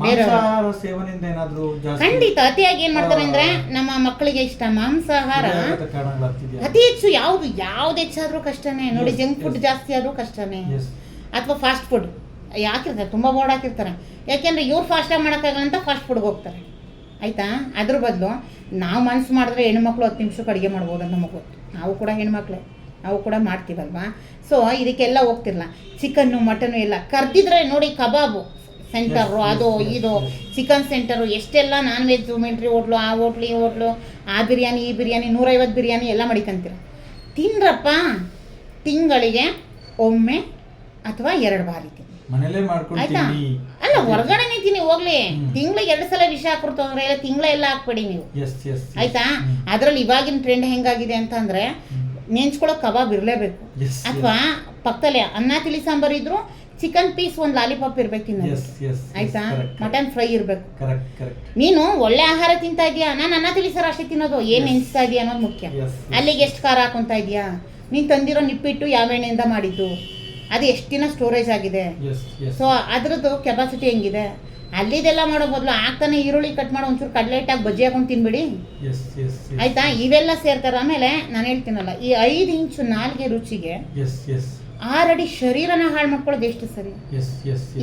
ಮಾಂಸಾಹಾರ ಸೇವನೆಯಿಂದ ಏನಾದ್ರೂ ಖಂಡಿತ ಅತಿಯಾಗಿ ಏನ್ ಮಾಡ್ತಾರೆ ಅಂದ್ರೆ ನಮ್ಮ ಮಕ್ಕಳಿಗೆ ಇಷ್ಟ ಮಾಂಸಾಹಾರ. ಅತಿ ಹೆಚ್ಚು ಯಾವ್ದು ಯಾವ್ದು ಹೆಚ್ಚಾದ್ರೂ ಕಷ್ಟನೇ. ನೋಡಿ ಜಂಕ್ ಫುಡ್ ಜಾಸ್ತಿ ಆದ್ರೂ ಕಷ್ಟನೇ. ಅಥವಾ ಫಾಸ್ಟ್ ಫುಡ್ ಯಾಕಿರ್ತಾರೆ? ತುಂಬಾ ಬೋರ್ಡ್ ಹಾಕಿರ್ತಾರೆ ಯಾಕೆಂದ್ರೆ ಇವ್ರು ಫಾಸ್ಟಾಗಿ ಮಾಡೋಕ್ಕಾಗಲ್ಲ ಅಂತ ಫಾಸ್ಟ್ ಫುಡ್ಗೆ ಹೋಗ್ತಾರೆ. ಆಯ್ತಾ? ಅದ್ರ ಬದಲು ನಾವು ಮನ್ಸು ಮಾಡಿದ್ರೆ ಹೆಣ್ಮಕ್ಳು ಹತ್ತು ನಿಮಿಷಕ್ಕೆ ಅಡುಗೆ ಮಾಡ್ಬೋದು ಅಂತ ನಮಗೆ ಗೊತ್ತು. ನಾವು ಕೂಡ ಹೆಣ್ಮಕ್ಳೆ. ನಾವು ಕೂಡ ಮಾಡ್ತೀವಲ್ವಾ? ಸೊ ಇದಕ್ಕೆಲ್ಲ ಹೋಗ್ತಿರಲ್ಲ. ಚಿಕನ್ನು ಮಟನ್ನು ಎಲ್ಲ. ಕರ್ದಿದ್ರೆ ನೋಡಿ ಕಬಾಬು. ಸೆಂಟರು ಅದು ಇದು. ಚಿಕನ್ ಸೆಂಟರು ಎಷ್ಟೆಲ್ಲ ನಾನ್ ವೆಜ್ ಮಿಲ್ಟ್ರಿ ಹೋಟ್ಲು ಆ ಹೋಟ್ಲು ಈ ಹೋಟ್ಲು ಆ ಬಿರಿಯಾನಿ ಈ ಬಿರಿಯಾನಿ ನೂರೈವತ್ತು ಬಿರಿಯಾನಿ ಎಲ್ಲ ಮಡಿಕಂತೀರ. ತಿನ್ರಪ್ಪ ತಿಂಗಳಿಗೆ ಒಮ್ಮೆ ಅಥವಾ ಎರಡು ಬಾರಿ ತಿನ್ನಿ. ಆಯ್ತಾ? ಅಲ್ಲ ಹೊರಗಡೆ ತಿನ್ನಿ ಹೋಗ್ಲಿ. ತಿಂಗ್ಳಿಗೆ ಎರಡು ಸಲ ವಿಷ ಹಾಕ್ಬಿಡ್ತು ಅಂದ್ರೆ ಎಲ್ಲ ತಿಂಗಳ ಎಲ್ಲ ಹಾಕ್ಬೇಡಿ ನೀವು. ಆಯ್ತಾ? ಅದ್ರಲ್ಲಿ ಇವಾಗಿನ ಟ್ರೆಂಡ್ ಹೆಂಗಾಗಿದೆ ಅಂತಂದ್ರೆ ನೆಂಚ್ಕೊಳ್ಳೋ ಕಬಾಬ್ ಇರಲೇಬೇಕು. ಅಥವಾ ಪಕ್ಕದಲ್ಲಿ ಅನ್ನ ತಿಳಿ ಸಾಂಬಾರ್ ಇದ್ರು ಚಿಕನ್ ಪೀಸ್ ಒಂದು ಲಾಲಿಪಾಪ್ ಇರ್ಬೇಕು ತಿನ್ನೋದು ಎಸ್ ಆಯ್ತಾ? ಮಟನ್ ಫ್ರೈ ಇರಬೇಕು. ನೀನು ಒಳ್ಳೆ ಆಹಾರ ತಿಂತಾ ಇದೀಯಾ ನಾನು ಅನ್ನ ತಿಳಿ ಸಾರು ಅಷ್ಟೇ ತಿನ್ನೋದು. ಏನು ಎಣಿಸ್ತಾ ಇದೆಯಾ ಅನ್ನೋದು ಮುಖ್ಯ. ಅಲ್ಲಿಗೆ ಎಷ್ಟು ಖಾರ ಹಾಕೊಂತ ಇದೀಯಾ ನೀನು ತಂದಿರೋ ನಿಪ್ಪಿಟ್ಟು ಯಾವ ಎಣ್ಣೆಯಿಂದ ಮಾಡಿದ್ದು? ಅದು ಎಷ್ಟು ದಿನ ಸ್ಟೋರೇಜ್ ಆಗಿದೆ? ಸೊ ಅದ್ರದ್ದು ಕೆಪಾಸಿಟಿ ಹೆಂಗಿದೆ? ಅಲ್ಲಿದೆಲ್ಲ ಮಾಡೋ ಬದಲು ಆಗ್ತಾನೆ ಈರುಳ್ಳಿ ಕಟ್ ಮಾಡಿ ಒಂಚೂರು ಕಡಲೆ ಇಟ್ಟಾಗಿ ಬಜ್ಜಿ ಹಾಕೊಂಡು ತಿನ್ಬಿಡಿ. ಆಯ್ತಾ? ಇವೆಲ್ಲ ಸೇರ್ತಾರೆ ಆಮೇಲೆ ನಾನು ಹೇಳ್ತೀನಲ್ಲ ಈ ಐದು ಇಂಚು ನಾಲ್ಗೆ ರುಚಿಗೆ ಆರಡಿ ಶರೀರನ ಹಾಳು ಮಾಡ್ಕೊಳ್ಳೋದು ಎಷ್ಟು ಸರಿ?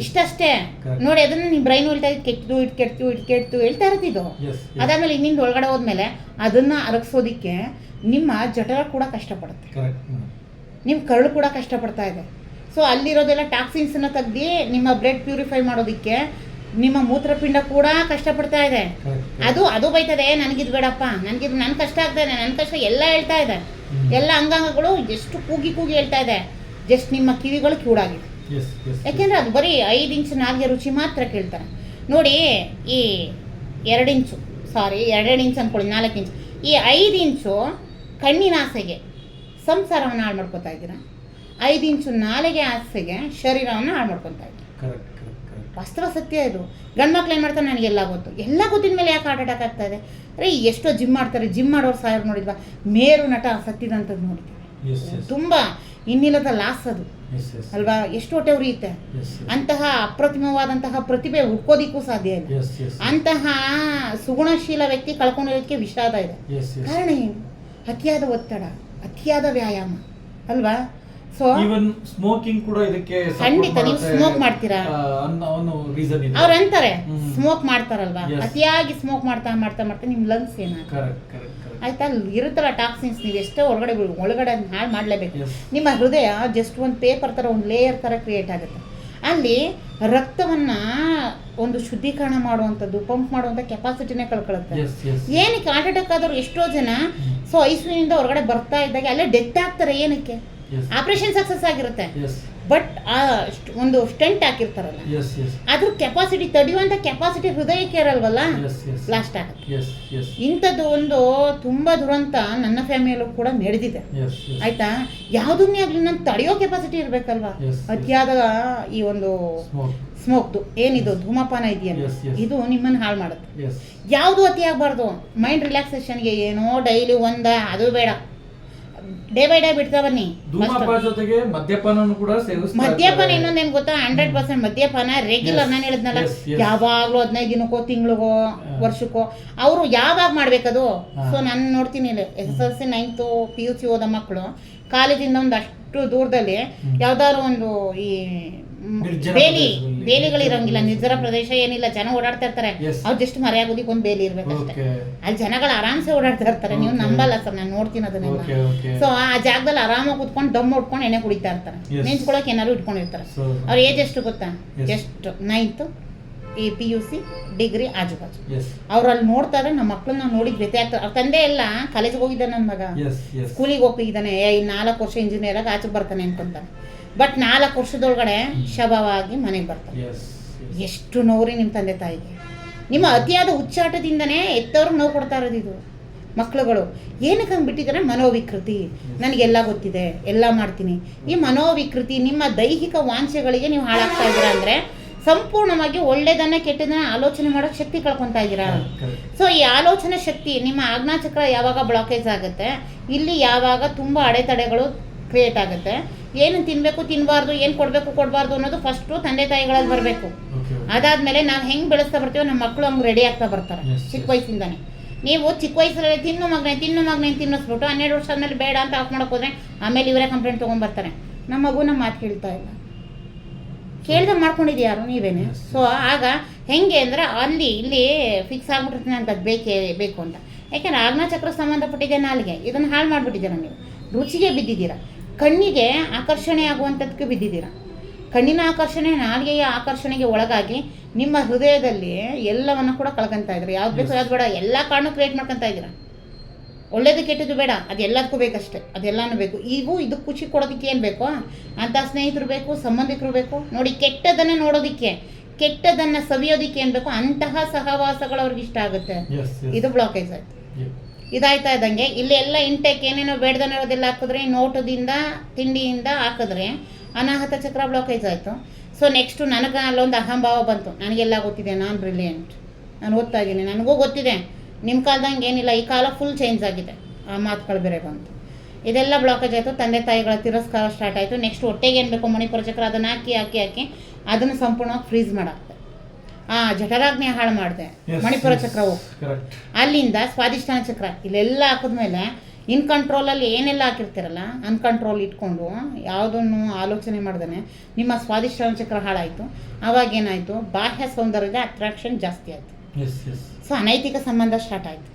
ಇಷ್ಟಷ್ಟೇ? ನೋಡಿ ಅದನ್ನ ನಿಮ್ಮ ಬ್ರೈನ್ ಹೇಳ್ತಾ ಇದ್ದು ಕೆಟ್ಟು ಇಟ್ ಕೆಟ್ಟು ಇಟ್ ಕೆಟ್ಟು ಹೇಳ್ತಾ ಇರ್ತಿದ್ದು ಅದಾದ್ಮೇಲೆ ಇನ್ನಿಂದ ಒಳಗಡೆ ಹೋದ್ಮೇಲೆ ಅದನ್ನ ಅರಗಿಸೋದಿಕ್ಕೆ ನಿಮ್ಮ ಜಠರ ಕೂಡ ಕಷ್ಟಪಡುತ್ತೆ. ನಿಮ್ಮ ಕರಳು ಕೂಡ ಕಷ್ಟಪಡ್ತಾ ಇದೆ. ಸೊ ಅಲ್ಲಿರೋದೆಲ್ಲ ಟಾಕ್ಸಿನ್ಸನ್ನ ತೆಗ್ದು ನಿಮ್ಮ ಬ್ಲಡ್ ಪ್ಯೂರಿಫೈ ಮಾಡೋದಕ್ಕೆ ನಿಮ್ಮ ಮೂತ್ರಪಿಂಡ ಕೂಡ ಕಷ್ಟಪಡ್ತಾ ಇದೆ. ಅದು ಅದು ಬೈತದೆ ನನಗಿದು ಬೇಡಪ್ಪ ನನಗಿದು ನನ್ನ ಕಷ್ಟ ಆಗ್ತಾ ಇದೆ ನನ್ನ ಕಷ್ಟ ಎಲ್ಲ ಹೇಳ್ತಾ ಇದೆ. ಎಲ್ಲ ಅಂಗಾಂಗಗಳು ಎಷ್ಟು ಕೂಗಿ ಕೂಗಿ ಹೇಳ್ತಾ ಇದೆ. ಜಸ್ಟ್ ನಿಮ್ಮ ಕಿವಿಗಳು ಕೂಡಾಗಿದೆ ಯಾಕೆಂದ್ರೆ ಅದು ಬರೀ ಐದು ಇಂಚು ನಾಲ್ಗೆ ರುಚಿ ಮಾತ್ರ ಕೇಳ್ತಾರೆ. ನೋಡಿ ಈ ಎರಡು ಇಂಚು ಸಾರಿ ಎರಡೆರಡು ಇಂಚು ಅಂದ್ಕೊಳ್ಳಿ ನಾಲ್ಕು ಇಂಚು. ಈ ಐದು ಇಂಚು ಕಣ್ಣಿನ ಆಸೆಗೆ ಸಂಸಾರವನ್ನು ಹಾಳು ಮಾಡ್ಕೊತಾ ಇದ್ದೀರಾ? ಐದು ಇಂಚು ನಾಲಿಗೆ ಆಸೆಗೆ ಶರೀರವನ್ನು ಹಾಳು ಮಾಡ್ಕೊತಾ ಇದ್ದೀರಾ? ವಾಸ್ತವ ಸತ್ಯ ಇದು. ಗಂಡು ಮಕ್ಳು ಏನು ಮಾಡ್ತಾರೆ? ನನಗೆಲ್ಲ ಗೊತ್ತು. ಎಲ್ಲ ಗೊತ್ತಿನ ಮೇಲೆ ಯಾಕೆ ಹಾರ್ಟ್ ಅಟ್ಯಾಕ್ ಆಗ್ತಾ ಇದೆ? ಅರೆ ಎಷ್ಟೋ ಜಿಮ್ ಮಾಡ್ತಾರೆ ಜಿಮ್ ಮಾಡೋರು ಸಾವಿರ ನೋಡಿದ್ವಾ ಮೇರು ನಟ ಸತ್ತಿದಂಥದ್ದು ನೋಡಿದ್ವಿ ತುಂಬ ಇನ್ನಿಲ್ಲದ ಲಾಸ್ ಅದು. ಅಲ್ವಾ? ಎಷ್ಟು ಹೊಟ್ಟೆ ಉರಿಯುತ್ತೆ? ಅಂತಹ ಅಪ್ರತಿಮವಾದಂತಹ ಪ್ರತಿಭೆ ಹುಡ್ಕೋದಿಕ್ಕೂ ಸಾಧ್ಯ ಇಲ್ಲ. ಅಂತಹ ಸುಗುಣಶೀಲ ವ್ಯಕ್ತಿ ಕಳ್ಕೊಂಡಿರೋದಕ್ಕೆ ವಿಷಾದ ಇದೆ. ಕಾರಣ ಏನು? ಅತಿಯಾದ ಒತ್ತಡ ಅತಿಯಾದ ವ್ಯಾಯಾಮ ಅಲ್ವಾ? ಸೊ ಸ್ಮೋಕಿಂಗ್ ಕೂಡ ಇದಕ್ಕೆ ಖಂಡಿತ, ನೀವು ಸ್ಮೋಕ್ ಮಾಡ್ತೀರಾ? ಅವ್ರು ಅಂತಾರೆ ಸ್ಮೋಕ್ ಮಾಡ್ತಾರಲ್ವಾ? ಅತಿಯಾಗಿ ಸ್ಮೋಕ್ ಮಾಡ್ತಾ ಮಾಡ್ತಾ ಮಾಡ್ತಾ ನಿಮ್ ಲಂಗ್ಸ್ ಏನಾಗ ಆಯ್ತಾ? ಅಲ್ಲಿ ಇರುತ್ತಲ್ಲ ಟಾಕ್ಸಿನ್ಸ್ ನೀವು ಎಷ್ಟೇ ಒಳಗಡೆ ಬಿಡು ಒಳಗಡೆ ಅದನ್ನ ಹಾಳು ಮಾಡಲೇಬೇಕು. ನಿಮ್ಮ ಹೃದಯ ಜಸ್ಟ್ ಒಂದು ಪೇಪರ್ ಥರ ಒಂದು ಲೇಯರ್ ಥರ ಕ್ರಿಯೇಟ್ ಆಗುತ್ತೆ. ಅಲ್ಲಿ ರಕ್ತವನ್ನು ಒಂದು ಶುದ್ಧೀಕರಣ ಮಾಡುವಂಥದ್ದು ಪಂಪ್ ಮಾಡುವಂಥ ಕೆಪಾಸಿಟಿನೇ ಕಳ್ಕೊಳ್ಳುತ್ತೆ ಏನಕ್ಕೆ? ಹಾರ್ಟ್ ಅಟ್ಯಾಕ್ ಆದರೂ ಎಷ್ಟೋ ಜನ ಸೊ ಐಸಿಯುನಿಂದ ಹೊರಗಡೆ ಬರ್ತಾ ಇದ್ದಾಗ ಅಲ್ಲೇ ಡೆತ್ ಆಗ್ತಾರೆ ಏನಕ್ಕೆ? ಆಪರೇಷನ್ ಸಕ್ಸಸ್ ಆಗಿರುತ್ತೆ. ಎಸ್ ಆ ಒಂದು ಸ್ಟೆಂಟ್ ಹಾಕಿರ್ತಾರಲ್ಲ. ಅದ್ರ ಕೆಪಾಸಿಟಿ ತಡೆಯುವಂಥ ಕೆಪಾಸಿಟಿ ಹೃದಯಕ್ಕೆ ಇರಲ್ವಲ್ಲ? ಲಾಸ್ಟ್ ಆಗುತ್ತೆ. ಇಂಥದ್ದು ಒಂದು ತುಂಬ ದುರಂತ ನನ್ನ ಫ್ಯಾಮಿಲಿಯಲ್ಲೂ ಕೂಡ ನಡೆದಿದೆ. ಆಯ್ತಾ? ಯಾವುದನ್ನೇ ಆಗಲಿ ನಾನು ತಡೆಯೋ ಕೆಪಾಸಿಟಿ ಇರಬೇಕಲ್ವಾ. ಅತಿಯಾದ ಈ ಒಂದು ಸ್ಮೋಕ್ ಸ್ಮೋಕ್ದು ಏನಿದು? ಧೂಮಪಾನ ಇದೆಯಲ್ಲ. ಇದು ನಿಮ್ಮನ್ನು ಹಾಳು ಮಾಡುತ್ತೆ. ಯಾವುದು ಅತಿ ಆಗಬಾರ್ದು ಮೈಂಡ್ ರಿಲ್ಯಾಕ್ಸೇಷನ್ಗೆ ಏನೋ ಡೈಲಿ ಒಂದ ಅದು ಬೇಡ. ಡೇ ಬೈ ಡೇ ಬಿಡ್ತಾ ಬನ್ನಿ. ಧೂಮಪಾನ ಜೊತೆಗೆ ಮದ್ಯಪಾನನು ಕೂಡ ಮದ್ಯಪಾನ ಇನ್ನೊಂದು ಏನು ಗೊತ್ತಾ? ಹಂಡ್ರೆಡ್ ಪರ್ಸೆಂಟ್ ಮದ್ಯಪಾನ ರೆಗ್ಯುಲರ್ ನಾನು ಹೇಳಿದ್ನಲ್ಲ. ಯಾವಾಗಲೂ ಹದಿನೈದು ದಿನಕ್ಕೋ ತಿಂಗಳಿಗೋ ವರ್ಷಕ್ಕೋ ಅವರು ಯಾವಾಗ ಮಾಡ್ಬೇಕದು. ಸೊ ನಾನು ನೋಡ್ತೀನಿ S L C ninth P U C ಓದೋ ಮಕ್ಕಳು ಕಾಲೇಜಿಂದ ಒಂದು ಅಷ್ಟು ದೂರದಲ್ಲಿ. ಯಾವ್ದಾದ್ರು ಒಂದು ಈ ಬೇಲಿ. ಬೇಲಿಗಳು ಇರಂಗಿಲ್ಲ. ನಿರ್ಜರ ಪ್ರದೇಶ. ಏನಿಲ್ಲ. ಜನ ಓಡಾಡ್ತಾ ಇರ್ತಾರೆ. ಅವ್ರ ಅವ್ರು ಜಸ್ಟ್ ಮರ್ಯಾಗೋದಿಕ್ಕೆ ಒಂದು ಬೇಲಿ ಇರ್ಬೇಕಷ್ಟೇ ಅಲ್ಲಿ ಜನಗಳು ಆರಾಮ್ಸೆ ಓಡಾಡ್ತಾ ಇರ್ತಾರೆ. ನೀವು ನಂಬಲ್ಲ ಸರ್ ನಾನು ನೋಡ್ತೀನಿ ಅದನ್ನೆಲ್ಲ. ಸೊ ಆ ಜಾಗದಲ್ಲಿ ಆರಾಮಾಗಿ ಕುತ್ಕೊಂಡು ದಮ್ ಹೊಡ್ಕೊಂಡು ಎಣ್ಣೆ ಕುಡಿತಾ ಇರ್ತಾರೆ. ನೆಂಚ್ಕೊಳಕ್ ಏನಾರು ಏನಾದ್ರು ಇಟ್ಕೊಂಡಿರ್ತಾರೆ ಅವ್ರ ಏಜ್ ಎಷ್ಟು ಗೊತ್ತಾ. Just ninth a P U C degree ಆಜು ಬಾಜು ಅವ್ರಲ್ಲಿ ನೋಡ್ತಾರೆ ನಮ್ಮ ಮಕ್ಳನ್ನ ನಾವು ನೋಡಿದ್ ವ್ಯತ್ಯ ಆಗ್ತಾರೆ ಅವ್ರ ತಂದೆ ಎಲ್ಲ ಕಾಲೇಜ್ಗೆ ಹೋಗಿದ್ದಾನೆ ನನ್ನ ಮಗ. ಸ್ಕೂಲಿಗೆ ಹೋಗಿದ್ದಾನೆ ಈ ನಾಲ್ಕು ವರ್ಷ ಇಂಜಿನಿಯರ್ ಆಗಿ ಆಚೆ ಬರ್ತಾನೆ ಅನ್ಕೊಂತಾನೆ. ಬಟ್ ನಾಲ್ಕು ವರ್ಷದೊಳಗಡೆ ಶವವಾಗಿ ಮನೆಗೆ ಬರ್ತಾರೆ. ಎಷ್ಟು ನೋವ್ರಿ ನಿಮ್ಮ ತಂದೆ ತಾಯಿಗೆ. ನಿಮ್ಮ ಅತಿಯಾದ ಉಚ್ಚಾಟದಿಂದನೇ ಎತ್ತವ್ರಿಗೆ ನೋವು ಕೊಡ್ತಾ ಇರೋದು ಇದು. ಮಕ್ಕಳುಗಳು ಏನಕ್ಕೆ ಹಂಗೆ ಬಿಟ್ಟಿದ್ದಾರೆ? ಮನೋವಿಕೃತಿ. ನನಗೆಲ್ಲ ಗೊತ್ತಿದೆ ಎಲ್ಲ ಮಾಡ್ತೀನಿ. ಈ ಮನೋವಿಕೃತಿ ನಿಮ್ಮ ದೈಹಿಕ ವಾಂಛೆಗಳಿಗೆ ನೀವು ಹಾಳಾಗ್ತಾ ಇದ್ದೀರಾ ಅಂದರೆ ಸಂಪೂರ್ಣವಾಗಿ ಒಳ್ಳೆಯದನ್ನ ಕೆಟ್ಟದನ್ನ ಆಲೋಚನೆ ಮಾಡೋಕ್ಕೆ ಶಕ್ತಿ ಕಳ್ಕೊತಾ ಇದ್ದೀರಾ. ಸೊ ಈ ಆಲೋಚನೆ ಶಕ್ತಿ ನಿಮ್ಮ ಆಜ್ಞಾಚಕ್ರ ಯಾವಾಗ ಬ್ಲಾಕೇಜ್ ಆಗುತ್ತೆ ಇಲ್ಲಿ ಯಾವಾಗ ತುಂಬ ಅಡೆತಡೆಗಳು ಕ್ರಿಯೇಟ್ ಆಗುತ್ತೆ ಏನು ತಿನ್ನಬೇಕು ತಿನ್ನಬಾರ್ದು ಏನು ಕೊಡಬೇಕು ಕೊಡಬಾರ್ದು ಅನ್ನೋದು ಫಸ್ಟು ತಂದೆ ತಾಯಿಗಳಲ್ಲಿ ಬರಬೇಕು. ಅದಾದಮೇಲೆ ನಾವು ಹೆಂಗೆ ಬೆಳೆಸ್ತಾ ಬರ್ತೀವೋ ನಮ್ಮ ಮಕ್ಕಳು ಹಂಗೆ ರೆಡಿ ಆಗ್ತಾ ಬರ್ತಾರೆ ಚಿಕ್ಕ. ವಯಸ್ಸಿಂದಾನೆ. ನೀವು ಚಿಕ್ಕ ವಯಸ್ಸಲ್ಲಿ ತಿನ್ನು ಮಗನೇ ತಿನ್ನು ಮಗನೇ ತಿನ್ನಿಸ್ಬಿಟ್ಟು ಹನ್ನೆರಡು ವರ್ಷ ಆದಮೇಲೆ ಬೇಡ ಅಂತ ಆಫ್ ಮಾಡಕ್ ಹೋದ್ರೆ ಆಮೇಲೆ ಇವರೇ ಕಂಪ್ಲೇಂಟ್ ತೊಗೊಂಡ್ಬರ್ತಾರೆ ನಮ್ಮ ಮಗು ನಮ್ಮ ಮಾತು ಕೇಳ್ತಾ ಇಲ್ಲ. ಕೇಳ್ದೆ ಮಾಡ್ಕೊಂಡಿದ್ದು ಯಾರು? ನೀವೇನೆ. ಸೊ ಆಗ ಹೆಂಗೆ ಅಂದರೆ ಅಲ್ಲಿ ಇಲ್ಲಿ ಫಿಕ್ಸ್ ಆಗ್ಬಿಟ್ಟಿರ್ತೀನಿ ಅಂತ ಅದು ಬೇಕೇ ಬೇಕು ಅಂತ. ಯಾಕೆಂದ್ರೆ ಚಕ್ರ ಸಂಬಂಧಪಟ್ಟಿದೆ ನಾಲಿಗೆ. ಇದನ್ನು ಹಾಳು ಮಾಡಿಬಿಟ್ಟಿದ್ದೀರ ನೀವು? ರುಚಿಗೆ ಬಿದ್ದಿದ್ದೀರಾ? ಕಣ್ಣಿಗೆ ಆಕರ್ಷಣೆ ಆಗುವಂಥದ್ದಕ್ಕೆ ಬಿದ್ದಿದ್ದೀರ? ಕಣ್ಣಿನ ಆಕರ್ಷಣೆ ನಾಲಿಗೆಯ ಆಕರ್ಷಣೆಗೆ ಒಳಗಾಗಿ ನಿಮ್ಮ ಹೃದಯದಲ್ಲಿ ಎಲ್ಲವನ್ನು ಕೂಡ ಕಳ್ಕೊಂತ ಇದ್ದೀರಾ? ಯಾವ್ದು ಬೇಕು. ಯಾವ್ದು ಬೇಡ ಎಲ್ಲ ಕಾರಣ ಕ್ರಿಯೇಟ್ ಮಾಡ್ಕೊತಾ ಇದ್ದೀರಾ? ಒಳ್ಳೇದು ಕೆಟ್ಟದ್ದು ಬೇಡ ಅದು ಎಲ್ಲದಕ್ಕೂ ಬೇಕಷ್ಟೇ ಅದೆಲ್ಲನೂ ಬೇಕು. ಇವು ಇದು ಖುಷಿ ಕೊಡೋದಕ್ಕೆ ಏನು ಬೇಕು? ಅಂತ ಸ್ನೇಹಿತರು ಬೇಕು ಸಂಬಂಧಿಕರು ಬೇಕು. ನೋಡಿ ಕೆಟ್ಟದನ್ನು ನೋಡೋದಕ್ಕೆ ಕೆಟ್ಟದನ್ನು ಸವಿಯೋದಕ್ಕೆ ಏನು ಬೇಕು? ಅಂತಹ ಸಹವಾಸಗಳು ಅವ್ರಿಗೆ ಇಷ್ಟ ಆಗುತ್ತೆ. ಇದು ಬ್ಲಾಕೇಜ್ ಆಯ್ತು. ಇದಾಯ್ತಾ ಇದ್ದಂಗೆ. ಇಲ್ಲಿ ಎಲ್ಲ ಇಂಟೆಕ್ ಏನೇನೋ ಬೇಡದನ್ನ ಇರೋದೆಲ್ಲ ಹಾಕಿದ್ರೆ ನೋಟದಿಂದ, ತಿಂಡಿಯಿಂದ ಹಾಕಿದ್ರೆ ಅನಾಹತ ಚಕ್ರ ಬ್ಲಾಕೇಜ್ ಆಯಿತು. ಸೊ ನೆಕ್ಸ್ಟು ನನಗೆ ಅಲ್ಲೊಂದು ಅಹಂಭಾವ ಬಂತು. ನನಗೆಲ್ಲ ಗೊತ್ತಿದೆ, ನಾನು ಬ್ರಿಲಿಯಂಟ್ ನಾನು ಓದ್ತಾ ನನಗೂ ಗೊತ್ತಿದೆ. ನಿಮ್ಮ ಕಾಲದಂಗೆ ಏನಿಲ್ಲ, ಈ ಕಾಲ ಫುಲ್ ಚೇಂಜ್ ಆಗಿದೆ. ಆ ಮಾತುಗಳು ಬೇರೆ ಬಂತು. ಇದೆಲ್ಲ ಬ್ಲಾಕೇಜ್ ಆಯಿತು. ತಂದೆ ತಾಯಿಗಳ ತಿರಸ್ಕಾರ ಸ್ಟಾರ್ಟ್ ಆಯಿತು. ನೆಕ್ಸ್ಟ್ ಹೊಟ್ಟೆಗೆ ಏನು ಬೇಕು, ಮಣಿಪುರ ಚಕ್ರ ಅದನ್ನು ಹಾಕಿ ಹಾಕಿ ಹಾಕಿ, ಅದನ್ನು ಸಂಪೂರ್ಣವಾಗಿ ಫ್ರೀಸ್ ಮಾಡಾಕ್ತೆ. ಆ ಜಠರಾಗ್ನಿ ಹಾಳು ಮಾಡಿದೆ. ಮಣಿಪುರ. ಚಕ್ರವು. ಅಲ್ಲಿಂದ ಸ್ವಾಧಿಷ್ಠಾನ ಚಕ್ರ ಇಲ್ಲೆಲ್ಲ ಹಾಕಿದ್ಮೇಲೆ ಇನ್ ಕಂಟ್ರೋಲಲ್ಲಿ ಏನೆಲ್ಲ ಹಾಕಿರ್ತೀರಲ್ಲ ಅನ್ಕಂಟ್ರೋಲ್ ಇಟ್ಕೊಂಡು ಯಾವುದನ್ನು ಆಲೋಚನೆ ಮಾಡ್ದೇ ನಿಮ್ಮ ಸ್ವಾದಿಷ್ಠಾನ ಚಕ್ರ ಹಾಳಾಯಿತು. ಅವಾಗ ಏನಾಯಿತು? ಬಾಹ್ಯ ಸೌಂದರ್ಯದ ಅಟ್ರಾಕ್ಷನ್ ಜಾಸ್ತಿ ಆಯಿತು. ಸೊ ಅನೈತಿಕ ಸಂಬಂಧ ಸ್ಟಾರ್ಟ್ ಆಯಿತು.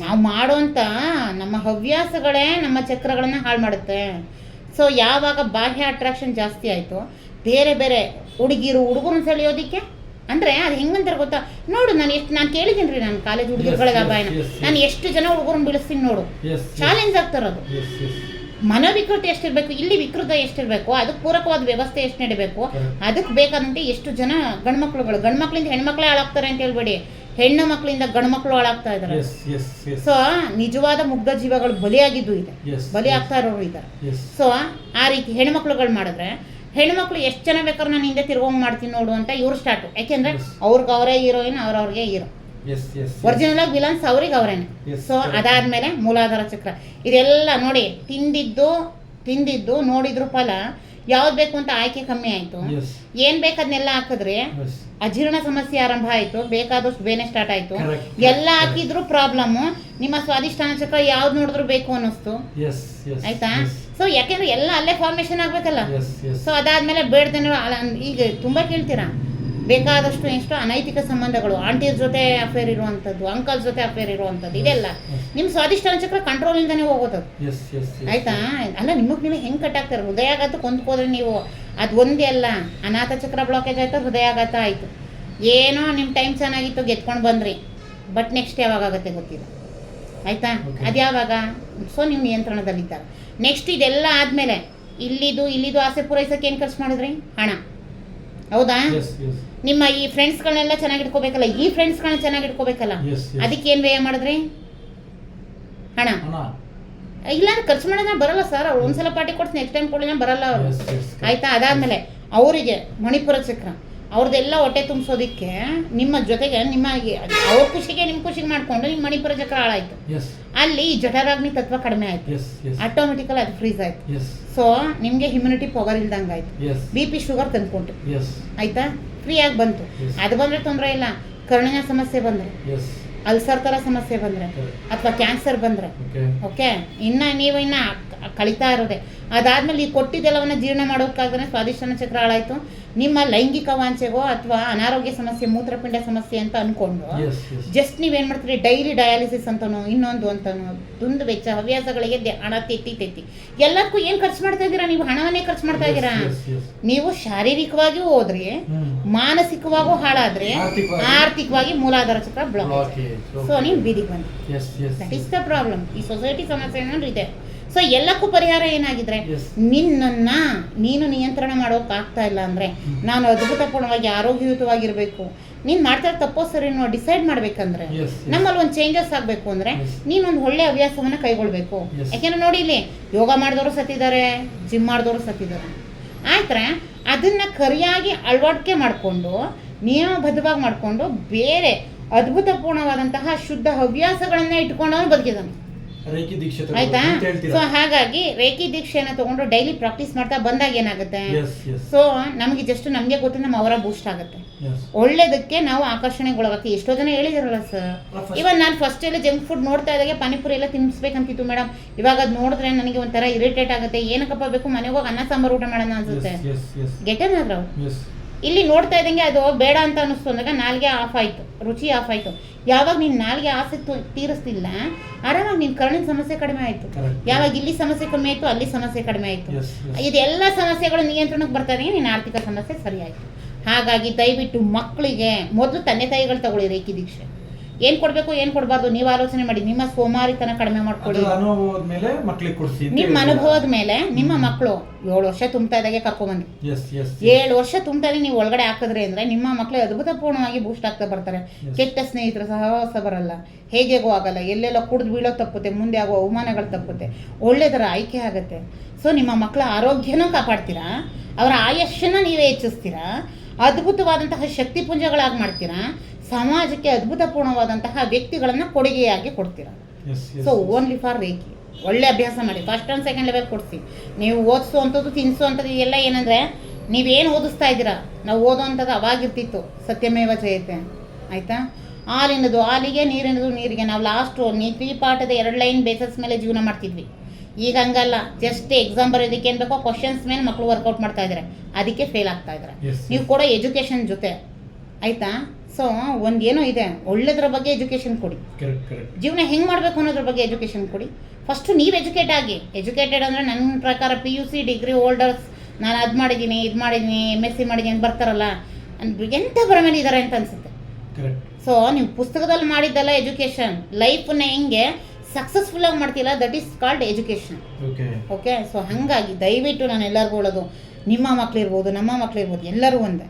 ನಾವು ಮಾಡುವಂಥ ನಮ್ಮ ಹವ್ಯಾಸಗಳೇ ನಮ್ಮ ಚಕ್ರಗಳನ್ನು ಹಾಳು ಮಾಡುತ್ತೆ. ಸೊ ಯಾವಾಗ ಬಾಹ್ಯ ಅಟ್ರಾಕ್ಷನ್ ಜಾಸ್ತಿ ಆಯಿತು ಬೇರೆ ಬೇರೆ ಹುಡುಗಿರು ಹುಡುಗರನ್ನ ಸೆಳೆಯೋದಕ್ಕೆ ಅಂದರೆ ಅದು ಹೆಂಗಂತಾರೆ ಗೊತ್ತಾ ನೋಡು ನಾನು ಎಷ್ಟು ನಾನು ಕೇಳಿದ್ದೀನಿ ರೀ ನಾನು ಕಾಲೇಜ್ ಹುಡುಗರುಗಳಿಗೆ yes. ನಾನು ಎಷ್ಟು ಜನ ಹುಡುಗರನ್ನ ಬಿಡಿಸ್ತೀನಿ ನೋಡು. ಚಾಲೆಂಜ್ ಆಗ್ತಾರದು. ಮನೋವಿಕೃತಿ ಎಷ್ಟಿರಬೇಕು ಇಲ್ಲಿ ವಿಕೃತ ಎಷ್ಟಿರಬೇಕು ಅದಕ್ಕೆ ಪೂರಕವಾದ ವ್ಯವಸ್ಥೆ ಎಷ್ಟು ನಡಿಬೇಕು. ಅದಕ್ಕೆ ಬೇಕಾದಂತೆ ಎಷ್ಟು ಜನ ಗಂಡ್ಮಕ್ಳುಗಳು ಗಂಡ್ಮಕ್ಳಿಂದ ಹೆಣ್ಮಕ್ಳೇ ಹಾಳಾಗ್ತಾರೆ ಅಂತ ಹೇಳ್ಬೇಡಿ ಹೆಣ್ಣು ಮಕ್ಕಳಿಂದ ಗಂಡ್ಮಕ್ಳು ಹಾಳಾಗ್ತಾ ಇದ್ದಾರೆ. ಸೊ ನಿಜವಾದ ಮುಗ್ಧ ಜೀವಗಳು ಬಲಿಯಾಗಿದ್ದು ಇದೆ ಬಲಿ ಆಗ್ತಾ ಇರೋರು ಇದ್ದಾರೆ. ಸೊ ಆ ರೀತಿ ಹೆಣ್ಮಕ್ಳುಗಳು ಮಾಡಿದ್ರೆ ಹೆಣ್ಮಕ್ಳು ಎಷ್ಟು ಜನ ಬೇಕಾದ್ರೂ ನಾನು ಹಿಂದೆ ತಿರ್ಗೊಂಗ್ ಮಾಡ್ತೀನಿ ನೋಡು ಅಂತ ಇವ್ರು ಸ್ಟಾರ್ಟ್ ಯಾಕೆಂದ್ರೆ. ಅವ್ರಿಗೆ ಅವರೇ ಹೀರೋಯಿನ್ ಅವ್ರವ್ರಿಗೆ ಹೀರೋ. ಒರಿಜಿನಲ್ ಆಗಿ ವಿಲನ್ಸ್ ಅವ್ರಿಗೆ ಅವರೇನೆ ಸೊ. ಅದಾದ್ಮೇಲೆ ಮೂಲಾಧಾರ ಚಕ್ರ ಇದೆಲ್ಲ ನೋಡಿ ತಿಂದಿದ್ದು ತಿಂದಿದ್ದು ನೋಡಿದ್ರು ಫಲ ಯಾವ್ದು ಬೇಕು ಅಂತ ಆಯ್ಕೆ ಕಮ್ಮಿ ಆಯ್ತು ಏನು ಬೇಕದ್ನೆಲ್ಲ ಹಾಕಿದ್ರೆ. ಅಜೀರ್ಣ ಸಮಸ್ಯೆ ಆರಂಭ ಆಯ್ತು ಬೇಕಾದಷ್ಟು ಬೇನೆ ಸ್ಟಾರ್ಟ್ ಆಯ್ತು ಎಲ್ಲ ಹಾಕಿದ್ರು ಪ್ರಾಬ್ಲಮ್ ನಿಮ್ಮ ಸ್ವಾದಿಷ್ಟಾನ ಚಕ್ರ ಯಾವ್ದು ನೋಡಿದ್ರು ಬೇಕು ಅನ್ನಿಸ್ತು. ಆಯ್ತಾ. ಸೊ ಯಾಕೆಂದ್ರೆ ಎಲ್ಲ ಅಲ್ಲೇ ಫಾರ್ಮೇಶನ್ ಆಗ್ಬೇಕಲ್ಲ. ಸೊ ಅದಾದ್ಮೇಲೆ ಬೇಡ್ದೇನೆ ಈಗ ತುಂಬಾ ಕೇಳ್ತೀರಾ? ಬೇಕಾದಷ್ಟು ಎಷ್ಟು ಅನೈತಿಕ ಸಂಬಂಧಗಳು ಆಂಟಿಯರ್ ಜೊತೆ ಅಫೇರ್ ಇರುವಂಥದ್ದು ಅಂಕಲ್ ಜೊತೆ ಅಫೇರ್ ಇರುವಂಥದ್ದು ಇದೆಲ್ಲ. ನಿಮ್ಮ ಸ್ವಾದಿಷ್ಟ ಚಕ್ರ ಕಂಟ್ರೋಲ್ ಇಂದಾನೆ ಹೋಗೋದು. ಆಯ್ತಾ? ಅಲ್ಲ ನಿಮಗೆ ನೀವು ಹೆಂಗೆ ಕಟ್ಟಾಗ್ತಾರೆ ಹೃದಯಾಘಾತ ಕೊಂದ್ಕೋದ್ರೆ ನೀವು ಅದು ಒಂದೇ ಅಲ್ಲ ಅನಾಥ ಚಕ್ರ ಬ್ಲಾಕೇಜ್ ಆಯಿತು ಹೃದಯಾಘಾತ ಆಯಿತು. ಏನೋ ನಿಮ್ಮ ಟೈಮ್ ಚೆನ್ನಾಗಿತ್ತು ಗೆದ್ಕೊಂಡು ಬಂದ್ರಿ. ಬಟ್ ನೆಕ್ಸ್ಟ್ ಯಾವಾಗ ಆಗುತ್ತೆ ಗೊತ್ತಿಲ್ಲ. ಆಯ್ತಾ. ಅದು ಯಾವಾಗ ಸೊ ನೀವು ನಿಯಂತ್ರಣದಲ್ಲಿದ್ದಾರೆ. ನೆಕ್ಸ್ಟ್ ಇದೆಲ್ಲ ಆದಮೇಲೆ ಇಲ್ಲಿದು ಇಲ್ಲಿದು ಆಸೆ ಪೂರೈಸಕ್ಕೆ ಏನು ಖರ್ಚು ಮಾಡಿದ್ರಿ? ಹಣ. ಹೌದಾ. ನಿಮ್ಮ ಈ ಫ್ರೆಂಡ್ಸ್ಗಳನ್ನೆಲ್ಲ ಚೆನ್ನಾಗಿ ಇಟ್ಕೋಬೇಕಲ್ಲ ಈ ಫ್ರೆಂಡ್ಸ್ಗಳನ್ನ ಚೆನ್ನಾಗಿ ಇಟ್ಕೋಬೇಕಲ್ಲ. ಅದಕ್ಕೆ ಏನು ವ್ಯಯ ಮಾಡಿದ್ರಿ? ಹಣ. ಇಲ್ಲ ಖರ್ಚು ಮಾಡೋಣ ಬರಲ್ಲ ಸರ್ ಅವ್ರು ಒಂದ್ಸಲ ಪಾರ್ಟಿ ಕೊಟ್ಟು ನೆಕ್ಸ್ಟ್ ಟೈಮ್ ಕೊಡಲಿನ ಬರಲ್ಲ ಅವರು. ಆಯ್ತಾ? ಅದಾದ್ಮೇಲೆ ಅವರಿಗೆ ಮಣಿಪುರ ಚಕ್ರ. ಅವ್ರದ್ದೆಲ್ಲ ಹೊಟ್ಟೆ ತುಂಬಿಸೋದಕ್ಕೆ ನಿಮ್ಮ ಜೊತೆಗೆ ನಿಮ್ಮ ಅವ್ರ ಖುಷಿಗೆ ನಿಮ್ಮ ಖುಷಿಗೆ ಮಾಡ್ಕೊಂಡು ನಿಮ್ಮ ಮಣಿಪುರ ಚಕ್ರ ಹಾಳಾಯ್ತು. ಅಲ್ಲಿ ಜಠರಾಗ್ನಿ ತತ್ವ ಕಡಿಮೆ ಆಯ್ತು. ಆಟೋಮೆಟಿಕಲ್ ಅದು ಫ್ರೀಸ್ ಆಯ್ತು. ಸೊ ನಿಮಗೆ ಹ್ಯುಮಿನಿಟಿ ಪವರ್ ಇಲ್ದಂಗೆ ಆಯ್ತು. ಬಿ ಪಿ ಶುಗರ್ ತಂದ್ಕೊಂಡು ಆಯ್ತಾ? ಫ್ರೀ ಆಗಿ ಬಂತು. ಅದು ಬಂದ್ರೆ ತೊಂದರೆ ಇಲ್ಲ. ಕರುಳಿನ ಸಮಸ್ಯೆ ಬಂದ್ರೆ. ಅಲ್ಸರ್ ಥರ ಸಮಸ್ಯೆ ಬಂದ್ರೆ. ಅಥವಾ ಕ್ಯಾನ್ಸರ್ ಬಂದ್ರೆ. ಓಕೆ ಇನ್ನ ನೀವು ಇನ್ನ ಕಳಿತಾ ಇರೋದೆ. ಅದಾದ್ಮೇಲೆ ಈ ಕೊಟ್ಟಿದ್ದೆಲ್ಲವನ್ನ ಜೀರ್ಣ ಮಾಡೋಕ್ಕಾಗದೇ ಸ್ವಾಧಿಷ್ಟನ ಚಕ್ರ ಹಾಳಾಯ್ತು. ನಿಮ್ಮ ಲೈಂಗಿಕ ವಾಂಚೆಗೋ ಅಥವಾ ಅನಾರೋಗ್ಯ ಸಮಸ್ಯೆ ಮೂತ್ರಪಿಂಡ ಸಮಸ್ಯೆ ಅಂತ ಅನ್ಕೊಂಡು ಜಸ್ಟ್ ನೀವ್ ಜಸ್ಟ್ ನೀವೇನ್ ಮಾಡ್ತೀರಿ ಡೈಲಿ ಡಯಾಲಿಸಿಸ್ ಅಂತನೋ ಇನ್ನೊಂದು ಅಂತನೋ ದುಂದು ವೆಚ್ಚ ಹವ್ಯಾಸಗಳಿಗೆ ಹಣ ತೆತ್ತಿ ತೆತ್ತಿ ಎಲ್ಲದಕ್ಕೂ ಏನ್ ಖರ್ಚು ಮಾಡ್ತಾ ಇದ್ದೀರಾ ನೀವು ಹಣವನ್ನೇ ಖರ್ಚು ಮಾಡ್ತಾ ಇದ್ದೀರಾ. ನೀವು ಶಾರೀರಿಕವಾಗಿ ಹೋದ್ರಿ. ಮಾನಸಿಕವಾಗೂ ಹಾಳಾದ್ರೆ ಆರ್ಥಿಕವಾಗಿ. ಮೂಲಾಧಾರ ಚಕ್ರ ಬ್ಲಾಕ್. ಸೊ. ನೀವು ಬೀದಿಗೆ ಬಂದ್ರಿ. ದಟ್ ಇಸ್ ದ ಪ್ರಾಬ್ಲಮ್ ಈ ಸೊಸೈಟಿ ಸಮಸ್ಯೆ ಏನಾದ್ರು ಇದೆ ಸೊ ಎಲ್ಲಕ್ಕೂ ಪರಿಹಾರ ಏನಾಗಿದ್ರೆ ನಿನ್ನ ನಿನ್ನನ್ನ ನೀನು ನಿಯಂತ್ರಣ ಮಾಡೋಕೆ ಆಗ್ತಾ ಇಲ್ಲ ಅಂದ್ರೆ. ನಾನು ಅದ್ಭುತಪೂರ್ಣವಾಗಿ ಆರೋಗ್ಯಯುತವಾಗಿರಬೇಕು ನೀನು ಮಾಡ್ತಾ ತಪ್ಪೋ ಸರಿನೋ ಡಿಸೈಡ್ ಮಾಡ್ಬೇಕಂದ್ರೆ. ನಮ್ಮಲ್ಲಿ ಒಂದು ಚೇಂಜಸ್ ಆಗಬೇಕು ಅಂದ್ರೆ ನೀನು ನೀನೊಂದು ಒಳ್ಳೆ ಹವ್ಯಾಸವನ್ನ ಕೈಗೊಳ್ಬೇಕು. ಯಾಕೆಂದ್ರೆ ನೋಡಿ ಇಲ್ಲಿ ಯೋಗ ಮಾಡಿದವರು ಸತ್ತಿದ್ದಾರೆ ಜಿಮ್ ಮಾಡಿದವರು ಸತ್ತಿದ್ದಾರೆ ಆಯ್ತಾ ಅದನ್ನ ಕರಿಯಾಗಿ ಅಳವಡಿಕೆ ಮಾಡಿಕೊಂಡು ನಿಯಮಬದ್ಧವಾಗಿ ಮಾಡಿಕೊಂಡು ಬೇರೆ ಅದ್ಭುತಪೂರ್ಣವಾದಂತಹ ಶುದ್ಧ ಹವ್ಯಾಸಗಳನ್ನ ಇಟ್ಕೊಂಡವನು ಬದುಕಿದ್ದಾನೆ ರೇಖಿ ದೀಕ್ಷೆ ಆಯ್ತಾ? ಅಂತ ಸೊ ಹೇಳ್ತೀರಾ ಹಾಗಾಗಿ ರೇಖಿ ದೀಕ್ಷೆಯನ್ನು ತಗೊಂಡು ಡೈಲಿ ಪ್ರಾಕ್ಟೀಸ್ ಮಾಡ್ತಾ ಬಂದಾಗ ಏನಾಗುತ್ತೆ? ಎಸ್ ಎಸ್ ಸೊ ನಮಗೆ ಜಸ್ಟ್ ನಮಗೆ ಗೊತ್ತು ನಮ್ಮ ಅವರ ಬೂಸ್ಟ್ ಆಗುತ್ತೆ. ಎಸ್ ಒಳ್ಳೇದಕ್ಕೆ ನಾವು ಆಕರ್ಷಣೆಗೊಳಗತ್ತೆ ಎಷ್ಟೋ ಜನ ಹೇಳಿದಾರಲ್ಲ ಸರ್ ಇವನ್ ಇವಾಗ ನಾನು ಫಸ್ಟ್ ಎಲ್ಲ ಜಂಕ್ ಫುಡ್ ನೋಡ್ತಾ ಇದ್ದಾಗೆ ಪಾನಿಪುರಿ ಎಲ್ಲ ತಿನ್ನಿಸ್ಬೇಕಂತಿತ್ತು ಮೇಡಮ್ ಇವಾಗ ಅದು ನೋಡಿದ್ರೆ ನನಗೆ ಒಂಥರ ಇರಿಟೇಟ್ ಆಗುತ್ತೆ. ಏನಕ್ಕಪ್ಪ ಬೇಕು? ಮನೆಗೆ ಹೋಗಿ ಅನ್ನ ಸಾಂಬಾರು ಊಟ ಮಾಡೋಣ ಅನ್ಸುತ್ತೆ. ಎಸ್ ಎಸ್ ಎಸ್ ಗೆಟನ್ ಎಸ್ ಇಲ್ಲಿ ನೋಡ್ತಾ ಇದ್ದಂಗೆ ಅದು ಬೇಡ ಅಂತ ಅನ್ನಿಸ್ತು ಅಂದಾಗ ನಾಲ್ಗೆ ಆಫ್ ಆಯಿತು. ರುಚಿ ಆಫ್ ಆಯಿತು. ಯಾವಾಗ ನೀನು ನಾಲ್ಗೆ ಆಸೆ ತೀರಿಸ್ತಿಲ್ಲ ಆರಾಮಾಗಿ ನಿನ್ನ ಕರ್ಣಿನ ಸಮಸ್ಯೆ ಕಡಿಮೆ ಆಯಿತು. ಯಾವಾಗ ಇಲ್ಲಿ ಸಮಸ್ಯೆ ಕಡಿಮೆ ಆಯಿತು ಅಲ್ಲಿ ಸಮಸ್ಯೆ ಕಡಿಮೆ ಆಯ್ತು. ಇದೆಲ್ಲ ಸಮಸ್ಯೆಗಳು ನಿಯಂತ್ರಣಕ್ಕೆ ಬರ್ತಾ ಇದ್ದಂಗೆ ನಿನ್ನ ಆರ್ಥಿಕ ಸಮಸ್ಯೆ ಸರಿಯಾಯಿತು. ಹಾಗಾಗಿ ದಯವಿಟ್ಟು ಮಕ್ಕಳಿಗೆ ಮೊದಲು ತಂದೆ ತಾಯಿಗಳು ತಗೊಳ್ಳಿ ರೇಖಿ ದೀಕ್ಷೆ. ಏನು ಕೊಡ್ಬೇಕು ಏನ್ ಕೊಡಬಾರ್ದು ನೀವು ಆಲೋಚನೆ ಮಾಡಿ. ನಿಮ್ಮ ಸೋಮಾರಿತನ ಕಡಿಮೆ ಮಾಡ್ಕೊಳ್ಳಿ. ನಿಮ್ಮ. ಅನುಭವದ ಮೇಲೆ ನಿಮ್ಮ ಮಕ್ಕಳು ಏಳು ವರ್ಷ ತುಂಬ್ತಾ ಇದ್ದಾಗೆ ಕರ್ಕೊಂಡ್ಬಂದು ಏಳು ವರ್ಷ ತುಂಬ್ತಾ ನೀವು ಒಳಗಡೆ ಹಾಕಿದ್ರೆ ಅಂದ್ರೆ ನಿಮ್ಮ ಮಕ್ಕಳು ಅದ್ಭುತಪೂರ್ಣವಾಗಿ ಬೂಸ್ಟ್ ಆಗ್ತಾ ಬರ್ತಾರೆ. ಕೆಟ್ಟ ಸ್ನೇಹಿತರು ಸಹವಾಸ ಬರಲ್ಲ. ಹೇಗೆಗೋ ಆಗಲ್ಲ. ಎಲ್ಲೆಲ್ಲ ಕುಡಿದು ಬೀಳೋ ತಪ್ಪುತ್ತೆ ಮುಂದೆ ಆಗೋ ಅವಮಾನಗಳು ತಪ್ಪುತ್ತೆ. ಒಳ್ಳೆದರ ಆಯ್ಕೆ ಆಗುತ್ತೆ. ಸೊ ನಿಮ್ಮ ಮಕ್ಕಳ ಆರೋಗ್ಯನೂ ಕಾಪಾಡ್ತೀರಾ? ಅವರ ಆಯಸ್ಸನ್ನ ನೀವೇ ಹೆಚ್ಚಿಸ್ತೀರಾ? ಅದ್ಭುತವಾದಂತಹ ಶಕ್ತಿ ಪುಂಜಗಳಾಗಿ ಮಾಡ್ತೀರಾ? ಸಮಾಜಕ್ಕೆ ಅದ್ಭುತಪೂರ್ಣವಾದಂತಹ ವ್ಯಕ್ತಿಗಳನ್ನು ಕೊಡುಗೆಯಾಗಿ ಕೊಡ್ತೀರ. ಸೊ ಓನ್ಲಿ ಫಾರ್ ರೇಖಿ ಒಳ್ಳೆ ಅಭ್ಯಾಸ ಮಾಡಿ. ಫಸ್ಟ್ ಆ್ಯಂಡ್ ಸೆಕೆಂಡ್ ಲೆವೆಲ್ ಕೊಡಿಸಿ. ನೀವು ಓದಿಸುವಂಥದ್ದು ತಿನ್ನಿಸುವಂಥದ್ದು ಎಲ್ಲ ಏನಂದರೆ ನೀವೇನು ಓದಿಸ್ತಾ ಇದ್ದೀರಾ? ನಾವು ಓದೋ ಅಂಥದ್ದು ಅವಾಗಿರ್ತಿತ್ತು. ಸತ್ಯಮೇವ ಜಯತೆ. ಆಯಿತಾ? ಹಾಲಿನದು ಹಾಲಿಗೆ ನೀರಿನದು ನೀರಿಗೆ. ನಾವು ಲಾಸ್ಟು ನೀತಿ ಪಾಠದ ಎರಡು ಲೈನ್ ಬೇಸಸ್ ಮೇಲೆ ಜೀವನ ಮಾಡ್ತಿದ್ವಿ. ಈಗ ಹಂಗಲ್ಲ. ಜಸ್ಟ್ ಎಕ್ಸಾಮ್ ಬರೋದಕ್ಕೆ ಏನು ಬೇಕೋ ಕ್ವಶನ್ಸ್ ಮೇಲೆ ಮಕ್ಕಳು ವರ್ಕೌಟ್ ಮಾಡ್ತಾ ಇದ್ದಾರೆ ಅದಕ್ಕೆ ಫೇಲ್ ಆಗ್ತಾ ಇದ್ದಾರೆ ನೀವು ಕೊಡೋ ಎಜುಕೇಷನ್ ಜೊತೆ. ಆಯಿತಾ? ಸೊ ಒಂದು ಏನೋ ಇದೆ. ಒಳ್ಳೆದ್ರ ಬಗ್ಗೆ ಎಜುಕೇಷನ್ ಕೊಡಿ. ಜೀವನ ಹೆಂಗೆ ಮಾಡಬೇಕು ಅನ್ನೋದ್ರ ಬಗ್ಗೆ ಎಜುಕೇಷನ್ ಕೊಡಿ. ಫಸ್ಟು ನೀವು ಎಜುಕೇಟ್ ಆಗಿ. ಎಜುಕೇಟೆಡ್ ಅಂದರೆ ನನ್ನ ಪ್ರಕಾರ P U C degree holders ನಾನು ಅದು ಮಾಡಿದ್ದೀನಿ ಇದು ಮಾಡಿದ್ದೀನಿ ಎಂ ಎಸ್ ಸಿ ಮಾಡಿದ್ದೀನಿ ಅಂತ ಬರ್ತಾರಲ್ಲ ಎಂಥ ಭ್ರಮೆನ ಇದ್ದಾರೆ ಅಂತ ಅನಿಸುತ್ತೆ. ಸೊ ನೀವು ಪುಸ್ತಕದಲ್ಲಿ ಮಾಡಿದ್ದಲ್ಲ ಎಜುಕೇಷನ್ ಲೈಫನ್ನ ಹೆಂಗೆ ಸಕ್ಸಸ್ಫುಲ್ಲಾಗಿ ಮಾಡ್ತಿಲ್ಲ that is called education okay okay so ಹಾಗಾಗಿ ದಯವಿಟ್ಟು ನಾನು ಎಲ್ಲರಿಗೂ ಹೇಳೋದು ನಿಮ್ಮ ಮಕ್ಳಿರ್ಬೋದು ನಮ್ಮ ಮಕ್ಳಿರ್ಬೋದು ಎಲ್ಲರೂ ಒಂದೇ.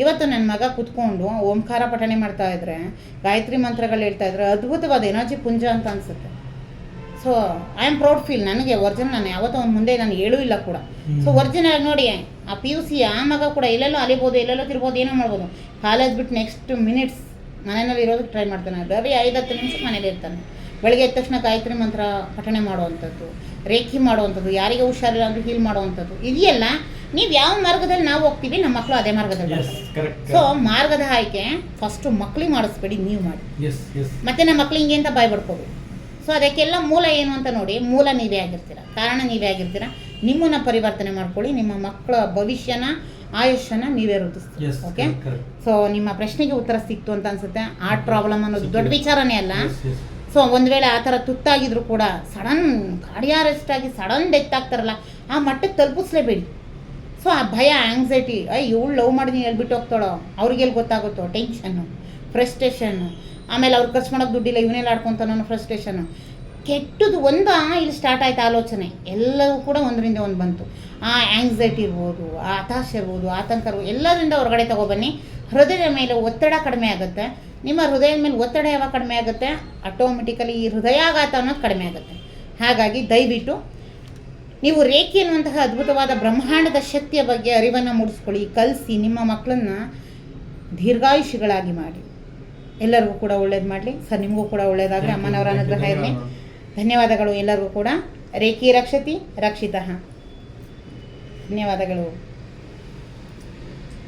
ಇವತ್ತು ನನ್ನ ಮಗ ಕುತ್ಕೊಂಡು ಓಂಕಾರ ಪಠಣೆ ಮಾಡ್ತಾ ಇದ್ರೆ ಗಾಯತ್ರಿ ಮಂತ್ರಗಳು ಹೇಳ್ತಾ ಇದ್ರೆ ಅದ್ಭುತವಾದ ಎನರ್ಜಿ ಪುಂಜ ಅಂತ ಅನ್ಸುತ್ತೆ. So I am proud feel ನನಗೆ ಒರ್ಜಿನಲ್ ನಾನು ಯಾವತ್ತೂ ಅವ್ನ ಮುಂದೆ ನಾನು ಹೇಳೂ ಇಲ್ಲ ಕೂಡ. ಸೊ ಒರ್ಜಿನಲ್ ಒರಿಜಿನಲ್ ನೋಡಿ ಆ ಪಿ ಯು ಸಿ ಆ ಮಗ ಕೂಡ ಎಲ್ಲೆಲ್ಲೋ ಅಲಿಬೋದು ಎಲ್ಲೆಲ್ಲೋ ತಿರ್ಬೋದು ಏನೋ ಮಾಡ್ಬೋದು. ಕಾಲೇಜ್ ಬಿಟ್ಟು ನೆಕ್ಸ್ಟ್ ಮಿನಿಟ್ಸ್ ಮನೆಯಲ್ಲಿ ಇರೋದಕ್ಕೆ ಟ್ರೈ ಮಾಡ್ತಾನೆ. ಬರೀ ಐದು ಹತ್ತು ನಿಮಿಷ ಮನೇಲಿ ಇರ್ತಾನೆ. ಬೆಳಗ್ಗೆ ಎದ್ದ ತಕ್ಷಣ ಗಾಯತ್ರಿ ಮಂತ್ರ ಪಠಣೆ ಮಾಡುವಂಥದ್ದು. ರೇಖಿ ಮಾಡುವಂಥದ್ದು ಯಾರಿಗೆ ಹುಷಾರಿಲ್ಲ ಅಂದ್ರೆ ಹೀಲ್ ಮಾಡುವಂಥದ್ದು. ಇದೆಯಲ್ಲ ನೀವು ಯಾವ ಮಾರ್ಗದಲ್ಲಿ ನಾವು ಹೋಗ್ತೀವಿ ನಮ್ಮ ಮಕ್ಕಳು ಅದೇ ಮಾರ್ಗದಲ್ಲಿ ಸೊ ಮಾರ್ಗದ ಆಯ್ಕೆ ಫಸ್ಟು ಮಕ್ಳಿಗೆ ಮಾಡಿಸ್ಬೇಡಿ ನೀವು ಮಾಡಿ. ಮತ್ತೆ ನಮ್ಮ ಮಕ್ಳು ಹಿಂಗೆ ಅಂತ ಬಾಯ್ ಬಡ್ಕೋದು ಸೊ ಅದಕ್ಕೆಲ್ಲ ಮೂಲ ಏನು ಅಂತ ನೋಡಿ ಮೂಲ ನೀವೇ ಆಗಿರ್ತೀರ. ಕಾರಣ ನೀವೇ ಆಗಿರ್ತೀರ. ನಿಮ್ಮನ್ನ ಪರಿವರ್ತನೆ ಮಾಡ್ಕೊಳ್ಳಿ ನಿಮ್ಮ ಮಕ್ಕಳ ಭವಿಷ್ಯನ ಆಯುಷ್ಯನ ನೀವೇ ರೂಪಿಸ್ತೀರಿ ಓಕೆ ಸೊ ನಿಮ್ಮ ಪ್ರಶ್ನೆಗೆ ಉತ್ತರ ಸಿಕ್ತು ಅಂತ ಅನ್ಸುತ್ತೆ. ಆರ್ಟ್ ಪ್ರಾಬ್ಲಮ್ ಅನ್ನೋದು ದೊಡ್ಡ ವಿಚಾರನೇ ಅಲ್ಲ. ಸೊ ಒಂದು ವೇಳೆ ಆ ಥರ ತುತ್ತಾಗಿದ್ರು ಕೂಡ ಸಡನ್ ಗಾಡಿ ಅರೆಸ್ಟ್ ಆಗಿ ಸಡನ್ ಡೆತ್ ಆಗ್ತಾರಲ್ಲ, ಆ ಮಟ್ಟಕ್ಕೆ ತಲುಪಿಸ್ಲೇಬೇಡಿ. ಸೊ ಆ ಭಯ ಆಂಗ್ಸೈಟಿ ಅಯ್ಯ ಇವಳು ಲವ್ ಮಾಡಿದೀನಿ, ಹೇಳ್ಬಿಟ್ಟು ಹೋಗ್ತಾಳೋ? ಅವ್ರಿಗೆಲ್ಲಿ ಗೊತ್ತಾಗುತ್ತೋ? ಟೆನ್ಷನ್ನು ಫ್ರಸ್ಟ್ರೇಷನ್ನು ಆಮೇಲೆ ಅವ್ರು ಖರ್ಚು ಮಾಡೋಕೆ ದುಡ್ಡಿಲ್ಲ ಇವನ್ನೆಲ್ಲ ಆಡ್ಕೊತಾನೋ ಫ್ರಸ್ಟ್ರೇಷನ್ನು ಕೆಟ್ಟದ್ದು ಒಂದು ಇಲ್ಲಿ ಸ್ಟಾರ್ಟ್ ಆಯ್ತು ಆಲೋಚನೆ. ಎಲ್ಲವೂ ಕೂಡ ಒಂದರಿಂದ ಒಂದು ಬಂತು. ಆ ಆಂಗ್ಸೈಟಿ ಇರ್ಬೋದು, ಆ ಹತಾಶೆ ಇರ್ಬೋದು, ಆತಂಕ ಇರ್ಬೋದು, ಎಲ್ಲದರಿಂದ ಹೊರಗಡೆ ತಗೊಬನ್ನಿ ಹೃದಯದ ಮೇಲೆ ಒತ್ತಡ ಕಡಿಮೆ ಆಗುತ್ತೆ. ನಿಮ್ಮ ಹೃದಯದ ಮೇಲೆ ಒತ್ತಡ ಯಾವಾಗ ಕಡಿಮೆ ಆಗುತ್ತೆ? ಆಟೋಮೆಟಿಕಲಿ ಈ ಹೃದಯಾಘಾತ ಅನ್ನೋದು ಕಡಿಮೆ ಆಗುತ್ತೆ. ಹಾಗಾಗಿ ದಯವಿಟ್ಟು ನೀವು ರೇಖೆ ಅನ್ನುವಂತಹ ಅದ್ಭುತವಾದ ಬ್ರಹ್ಮಾಂಡದ ಶಕ್ತಿಯ ಬಗ್ಗೆ ಅರಿವನ್ನು ಮೂಡಿಸ್ಕೊಳ್ಳಿ ಕಲಿಸಿ ನಿಮ್ಮ ಮಕ್ಕಳನ್ನ ದೀರ್ಘಾಯುಷಿಗಳಾಗಿ ಮಾಡಿ. ಎಲ್ಲರಿಗೂ ಕೂಡ ಒಳ್ಳೇದು ಮಾಡಲಿ. ಸರ್ ನಿಮಗೂ ಕೂಡ ಒಳ್ಳೆಯದಾಗಲಿ ಅಮ್ಮನವರ ಅನುಗ್ರಹ ಇರಲಿ. ಧನ್ಯವಾದಗಳು ಎಲ್ಲರಿಗೂ ಕೂಡ. ರೇಖಿ ರಕ್ಷತಿ ರಕ್ಷಿತ. ಧನ್ಯವಾದಗಳು.